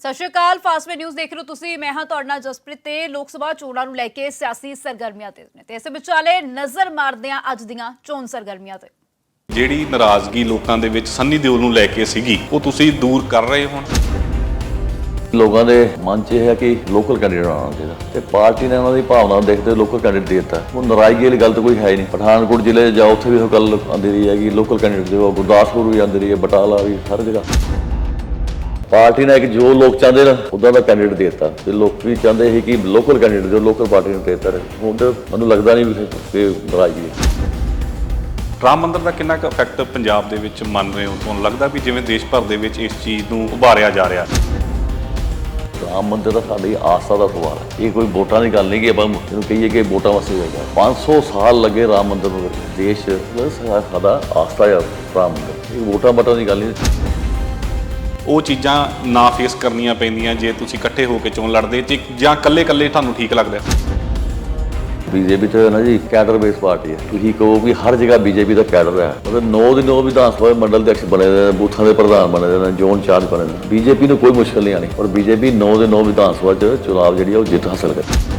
ਸਤਿ ਸ਼੍ਰੀ ਅਕਾਲ ਫਾਸਟਵੇ ਨਿਊਜ਼ ਦੇਖ ਰਹੇ ਹੋ ਤੁਸੀਂ। ਮੈਂ ਹਾਂ ਤੁਹਾਡੇ ਨਾਲ ਜਸਪ੍ਰੀਤ ਤੇ ਲੋਕ ਸਭਾ ਚੋਣਾਂ ਨੂੰ ਲੈ ਕੇ ਸਿਆਸੀ ਸਰਗਰਮੀਆਂ ਤੇ ਨੇ। ਤੇ ਇਸ ਵਿਚਾਲੇ ਨਜ਼ਰ ਮਾਰਦੇ ਹਾਂ ਅੱਜ ਦੀਆਂ ਚੋਣ ਸਰਗਰਮੀਆਂ ਤੇ। ਜਿਹੜੀ ਨਾਰਾਜ਼ਗੀ ਲੋਕਾਂ ਦੇ ਵਿੱਚ ਸੰਨੀ ਦਿਓਲ ਨੂੰ ਲੈ ਕੇ ਸੀਗੀ ਉਹ ਤੁਸੀਂ ਦੂਰ ਕਰ ਰਹੇ ਹੋ ਹੁਣ? ਲੋਕਾਂ ਦੇ ਮਨ 'ਚ ਇਹ ਹੈ ਕਿ ਲੋਕਲ ਕੈਂਡੀਡੇਟ ਆਉਣਾ ਚਾਹੀਦਾ ਤੇ ਪਾਰਟੀ ਨੇ ਉਹਨਾਂ ਦੀ ਭਾਵਨਾ ਨੂੰ ਦੇਖਦੇ ਲੋਕਲ ਕੈਂਡੀਡੇਟ ਦੇ ਦਿੱਤਾ। ਉਹ ਨਾਰਾਜ਼ਗੀ ਵਾਲੀ ਗੱਲ ਤਾਂ ਕੋਈ ਹੈ ਹੀ ਨਹੀਂ। ਪਠਾਨਕੋਟ ਜ਼ਿਲ੍ਹੇ 'ਚ ਜਾਓ ਉੱਥੇ ਵੀ ਉਹ ਗੱਲ ਆਉਂਦੀ ਰਹੀ ਹੈ ਕਿ ਲੋਕਲ ਕੈਂਡੀਡੇਟ ਜੋ ਗੁਰਦਾਸਪੁਰ ਵੀ ਆਉਂਦੀ ਰਹੀ ਹੈ ਬਟਾਲਾ ਵੀ ਹਰ ਜਗ੍ਹਾ। ਪਾਰਟੀ ਨੇ ਇੱਕ ਜੋ ਲੋਕ ਚਾਹੁੰਦੇ ਨੇ ਉਦਾਂ ਦਾ ਕੈਂਡੀਡੇਟ ਦੇ ਦਿੱਤਾ। ਤੇ ਲੋਕ ਵੀ ਚਾਹੁੰਦੇ ਸੀ ਕਿ ਲੋਕਲ ਕੈਂਡੀਡੇਟ ਜੋ ਲੋਕਲ ਪਾਰਟੀ ਨੂੰ ਦਿੱਤਾ ਹੁਣ ਤਾਂ ਮੈਨੂੰ ਲੱਗਦਾ ਨਹੀਂ ਵੀ ਕਿ ਨਾਰਾਜ਼ਗੀ ਹੈ। ਰਾਮ ਮੰਦਿਰ ਦਾ ਕਿੰਨਾ ਕੁ ਇਫੈਕਟ ਪੰਜਾਬ ਦੇ ਵਿੱਚ ਮੰਨ ਰਹੇ ਹੋ? ਤੁਹਾਨੂੰ ਲੱਗਦਾ ਵੀ ਜਿਵੇਂ ਦੇਸ਼ ਭਰ ਦੇ ਵਿੱਚ ਇਸ ਚੀਜ਼ ਨੂੰ ਉਭਾਰਿਆ ਜਾ ਰਿਹਾ? ਰਾਮ ਮੰਦਿਰ ਦਾ ਸਾਡੀ ਆਸਥਾ ਦਾ ਸਵਾਲ ਹੈ। ਇਹ ਕੋਈ ਵੋਟਾਂ ਦੀ ਗੱਲ ਨਹੀਂ ਕਿ ਆਪਾਂ ਇਹਨੂੰ ਕਹੀਏ ਕਿ ਵੋਟਾਂ ਵਾਸਤੇ ਹੋਏਗਾ। 500 ਸਾਲ ਲੱਗੇ ਰਾਮ ਮੰਦਿਰ ਨੂੰ ਦੇਸ਼ ਸਾਡਾ ਆਸਥਾ ਹੈ ਰਾਮ ਮੰਦਿਰ। ਇਹ ਵੋਟਾਂ ਵਟਾਂ ਦੀ ਗੱਲ ਨਹੀਂ। ਉਹ ਚੀਜ਼ਾਂ ਨਾ ਫੇਸ ਕਰਨੀਆਂ ਪੈਂਦੀਆਂ ਜੇ ਤੁਸੀਂ ਇਕੱਠੇ ਹੋ ਕੇ ਚੋਣ ਲੜਦੇ ਤੇ ਜਾਂ ਇਕੱਲੇ-ਇਕੱਲੇ ਤੁਹਾਨੂੰ ਠੀਕ ਲੱਗਦਾ? ਬੀਜੇਪੀ ਤਾਂ ਨਾ ਜੀ ਕੈਡਰ ਬੇਸ ਪਾਰਟੀ ਹੈ। ਤੁਸੀਂ ਕਹੋ ਵੀ ਹਰ ਜਗ੍ਹਾ ਬੀਜੇਪੀ ਦਾ ਕੈਡਰ ਹੈ। ਮਤਲਬ 9 ਦੇ 9 ਵਿਧਾਨ ਸਭਾ ਮੰਡਲ ਦੇ ਅਕਸ਼ ਬਣੇ ਦੇ ਨੇ ਬੂਥਾਂ ਦੇ ਪ੍ਰਧਾਨ ਬਣੇ ਦੇ ਨੇ ਜ਼ੋਨ ਚਾਰਜ ਬਣੇ ਨੇ। ਬੀਜੇਪੀ ਨੂੰ ਕੋਈ ਮੁਸ਼ਕਲ ਨਹੀਂ ਆਣੀ ਔਰ ਬੀਜੇਪੀ 9 ਦੇ 9 ਵਿਧਾਨ ਸਭਾ ਚ ਚੁਣਾਵ ਜਿਹੜੀ ਆ ਉਹ ਜਿੱਤ ਹਾਸਲ ਕਰੇ।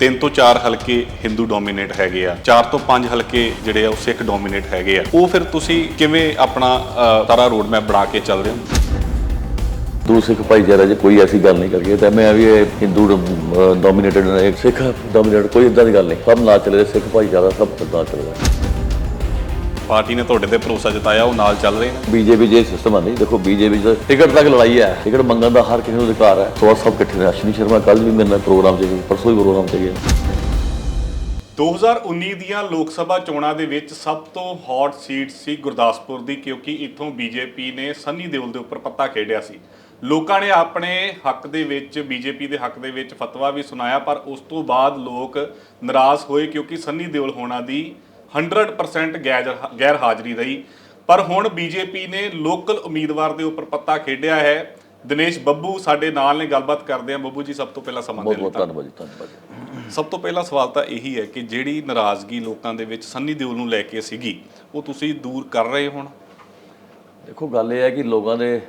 ਤਿੰਨ ਤੋਂ ਚਾਰ ਹਲਕੇ ਹਿੰਦੂ ਡੋਮੀਨੇਟ ਹੈਗੇ ਆ। ਚਾਰ ਤੋਂ ਪੰਜ ਹਲਕੇ ਜਿਹੜੇ ਆ ਉਹ ਸਿੱਖ ਡੋਮੀਨੇਟ ਹੈਗੇ ਆ। ਉਹ ਫਿਰ ਤੁਸੀਂ ਕਿਵੇਂ ਆਪਣਾ ਸਾਰਾ ਰੋਡ ਮੈਪ ਬਣਾ ਕੇ ਚੱਲ ਰਹੇ ਹੋ? ਦੂ ਸਿੱਖ ਭਾਈਚਾਰਾ 'ਚ ਕੋਈ ਐਸੀ ਗੱਲ ਨਹੀਂ ਕਰੀਏ ਤਾਂ ਮੈਂ ਵੀ ਇਹ ਹਿੰਦੂ ਡੋਮੀਨੇਟਡ ਨੇ ਇੱਕ ਸਿੱਖ ਡੋਮੀਨੇਟਡ ਕੋਈ ਇਦਾਂ ਦੀ ਗੱਲ ਨਹੀਂ। ਸਭ ਨਾਲ ਚੱਲੇ ਸਿੱਖ ਭਾਈਚਾਰਾ ਸਭ ਨਾਲ ਚੱਲਦਾ ਪਾਰਟੀ ਨੇ ਤੁਹਾਡੇ ਤੇ ਭਰੋਸਾ ਜਤਾਇਆ ਉਹ ਨਾਲ ਚੱਲ ਰਹੇ ਨੇ? ਬੀਜੇਪੀ ਜੇ ਸਿਸਟਮ ਆ ਨਹੀਂ। ਦੇਖੋ ਬੀਜੇਪੀ ਦਾ ਟਿਕਟ ਤੱਕ ਲੜਾਈ ਹੈ। ਟਿਕਟ ਮੰਗਣ ਦਾ ਹਰ ਕਿਸੇ ਨੂੰ ਅਧਿਕਾਰ ਹੈ। ਸੋ ਸਭ ਇਕੱਠੇ ਨੇ ਅਸ਼ਵਨੀ ਸ਼ਰਮਾ ਕੱਲ ਵੀ ਮੇਰੇ ਨਾਲ ਪ੍ਰੋਗਰਾਮ 'ਚ ਸੀ ਪਰਸੋਂ ਵੀ ਪ੍ਰੋਗਰਾਮ 'ਤੇ ਗਿਆ। 2019 ਦੀਆਂ ਲੋਕ ਸਭਾ ਚੋਣਾਂ ਦੇ ਵਿੱਚ ਸਭ ਤੋਂ ਹੌਟ ਸੀਟ ਸੀ ਗੁਰਦਾਸਪੁਰ ਦੀ ਕਿਉਂਕਿ ਇੱਥੋਂ ਬੀਜੇਪੀ ਨੇ ਸੰਨੀ ਦਿਓਲ ਦੇ ਉੱਪਰ ਪੱਤਾ ਖੇਡਿਆ ਸੀ। ਲੋਕਾਂ ਨੇ ਆਪਣੇ ਹੱਕ ਦੇ ਵਿੱਚ ਬੀਜੇਪੀ ਦੇ ਹੱਕ ਦੇ ਵਿੱਚ ਫਤਵਾ ਵੀ ਸੁਣਾਇਆ ਪਰ ਉਸ ਤੋਂ ਬਾਅਦ ਲੋਕ ਨਾਰਾਜ਼ ਹੋਏ ਕਿਉਂਕਿ ਸੰਨੀ ਦਿਓਲ ਹੋਣਾ ਦੀ 100% ਗੈਰ ਹਾਜ਼ਰੀ ਰਹੀ। ਪਰ ਹੁਣ ਬੀਜੇਪੀ ਨੇ ਲੋਕਲ ਉਮੀਦਵਾਰ ਦੇ ਉੱਪਰ ਪੱਤਾ ਖੇਡਿਆ ਹੈ। ਦਿਨੇਸ਼ ਬੱਬੂ ਸਾਡੇ ਨਾਲ ਨੇ ਗੱਲਬਾਤ ਕਰਦੇ ਆ ਬੱਬੂ ਜੀ ਸਭ ਤੋਂ ਪਹਿਲਾਂ ਸਮਾਂ ਦੇ ਲਈ ਧੰਨਵਾਦ ਜੀ ਧੰਨਵਾਦ। ਸਭ ਤੋਂ ਪਹਿਲਾ ਸਵਾਲ ਤਾਂ ਇਹੀ ਹੈ ਕਿ ਜਿਹੜੀ ਨਾਰਾਜ਼ਗੀ ਲੋਕਾਂ ਦੇ ਵਿੱਚ ਸੰਨੀ ਦਿਓਲ ਨੂੰ ਲੈ ਕੇ ਸੀਗੀ ਉਹ ਤੁਸੀਂ ਦੂਰ ਕਰ ਰਹੇ ਹੋ ਹੁਣ? ਦੇਖੋ ਗੱਲ ਇਹ ਹੈ ਕਿ ਲੋਕਾਂ ਦੇ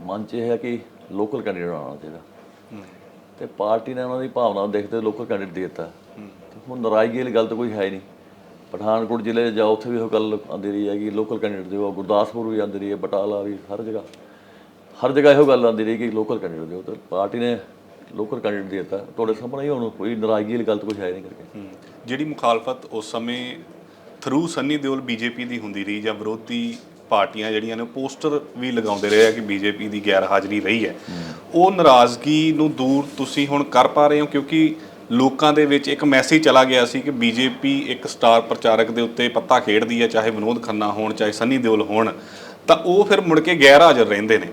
ਮਨ 'ਚ ਇਹ ਹੈ ਕਿ ਲੋਕਲ ਕੈਂਡੀਡੇਟ ਆਉਣਾ ਚਾਹੀਦਾ। ਤੇ ਪਾਰਟੀ ਨੇ ਉਹਨਾਂ ਦੀ ਭਾਵਨਾ ਨੂੰ ਦੇਖਦੇ ਲੋਕਲ ਕੈਂਡੀਡੇਟ ਦੇ ਦਿੱਤਾ। ਤੇ ਹੁਣ ਨਾਰਾਜ਼ਗੀ ਵਾਲੀ ਗੱਲ ਤਾਂ ਕੋਈ ਹੈ ਹੀ ਨਹੀਂ। ਪਠਾਨਕੋਟ ਜ਼ਿਲ੍ਹੇ 'ਚ ਜਾਓ, ਉੱਥੇ ਵੀ ਉਹ ਗੱਲ ਆਉਂਦੀ ਰਹੀ ਹੈ ਕਿ ਲੋਕਲ ਕੈਂਡੀਡੇਟ ਦਿਓ। ਗੁਰਦਾਸਪੁਰ ਵੀ ਆਉਂਦੀ ਰਹੀ ਹੈ, ਬਟਾਲਾ ਵੀ, ਹਰ ਜਗ੍ਹਾ। ਹਰ ਜਗ੍ਹਾ ਇਹੋ ਗੱਲ ਆਉਂਦੀ ਰਹੀ ਕਿ ਲੋਕਲ ਕੈਂਡੀਡੇਟ ਦਿਓ। ਤੇ ਪਾਰਟੀ ਨੇ ਲੋਕਲ ਕੈਂਡੀਡੇਟ ਦੇ ਦਿੱਤਾ। ਤੁਹਾਡੇ ਸਾਹਮਣੇ ਹੀ ਹੁਣ ਕੋਈ ਨਾਰਾਜ਼ਗੀ ਵਾਲੀ ਗੱਲ ਤਾਂ ਕੋਈ ਹੈ ਨਹੀਂ ਕਰਕੇ। ਜਿਹੜੀ ਮੁਖਾਲਫਤ ਉਸ ਸਮੇਂ ਥਰੂ ਸੰਨੀ ਦਿਓਲ ਬੀਜੇਪੀ ਦੀ ਹੁੰਦੀ ਰਹੀ ਜਾਂ ਵਿਰੋਧੀ ਪਾਰਟੀਆਂ ਜਿਹੜੀਆਂ ਨੇ ਪੋਸਟਰ ਵੀ ਲਗਾਉਂਦੇ ਰਹੇ ਆ ਕਿ ਬੀਜੇਪੀ ਦੀ ਗੈਰ ਹਾਜ਼ਰੀ ਰਹੀ ਹੈ। ਉਹ ਨਾਰਾਜ਼ਗੀ ਨੂੰ ਦੂਰ ਤੁਸੀਂ ਹੁਣ ਕਰ ਪਾ ਰਹੇ ਹੋ ਕਿਉਂਕਿ ਲੋਕਾਂ ਦੇ ਵਿੱਚ ਇੱਕ ਮੈਸੇਜ ਚਲਾ ਗਿਆ ਸੀ ਕਿ ਬੀਜੇਪੀ ਇੱਕ ਸਟਾਰ ਪ੍ਰਚਾਰਕ ਦੇ ਉੱਤੇ ਪੱਤਾ ਖੇਡਦੀ ਹੈ ਚਾਹੇ ਵਿਨੋਦ ਖੰਨਾ ਹੋਣ ਚਾਹੇ ਸੰਨੀ ਦਿਓਲ ਹੋਣ। ਤਾਂ ਉਹ ਫਿਰ ਮੁੜ ਕੇ ਗੈਰ ਹਾਜ਼ਰ ਰਹਿੰਦੇ ਨੇ।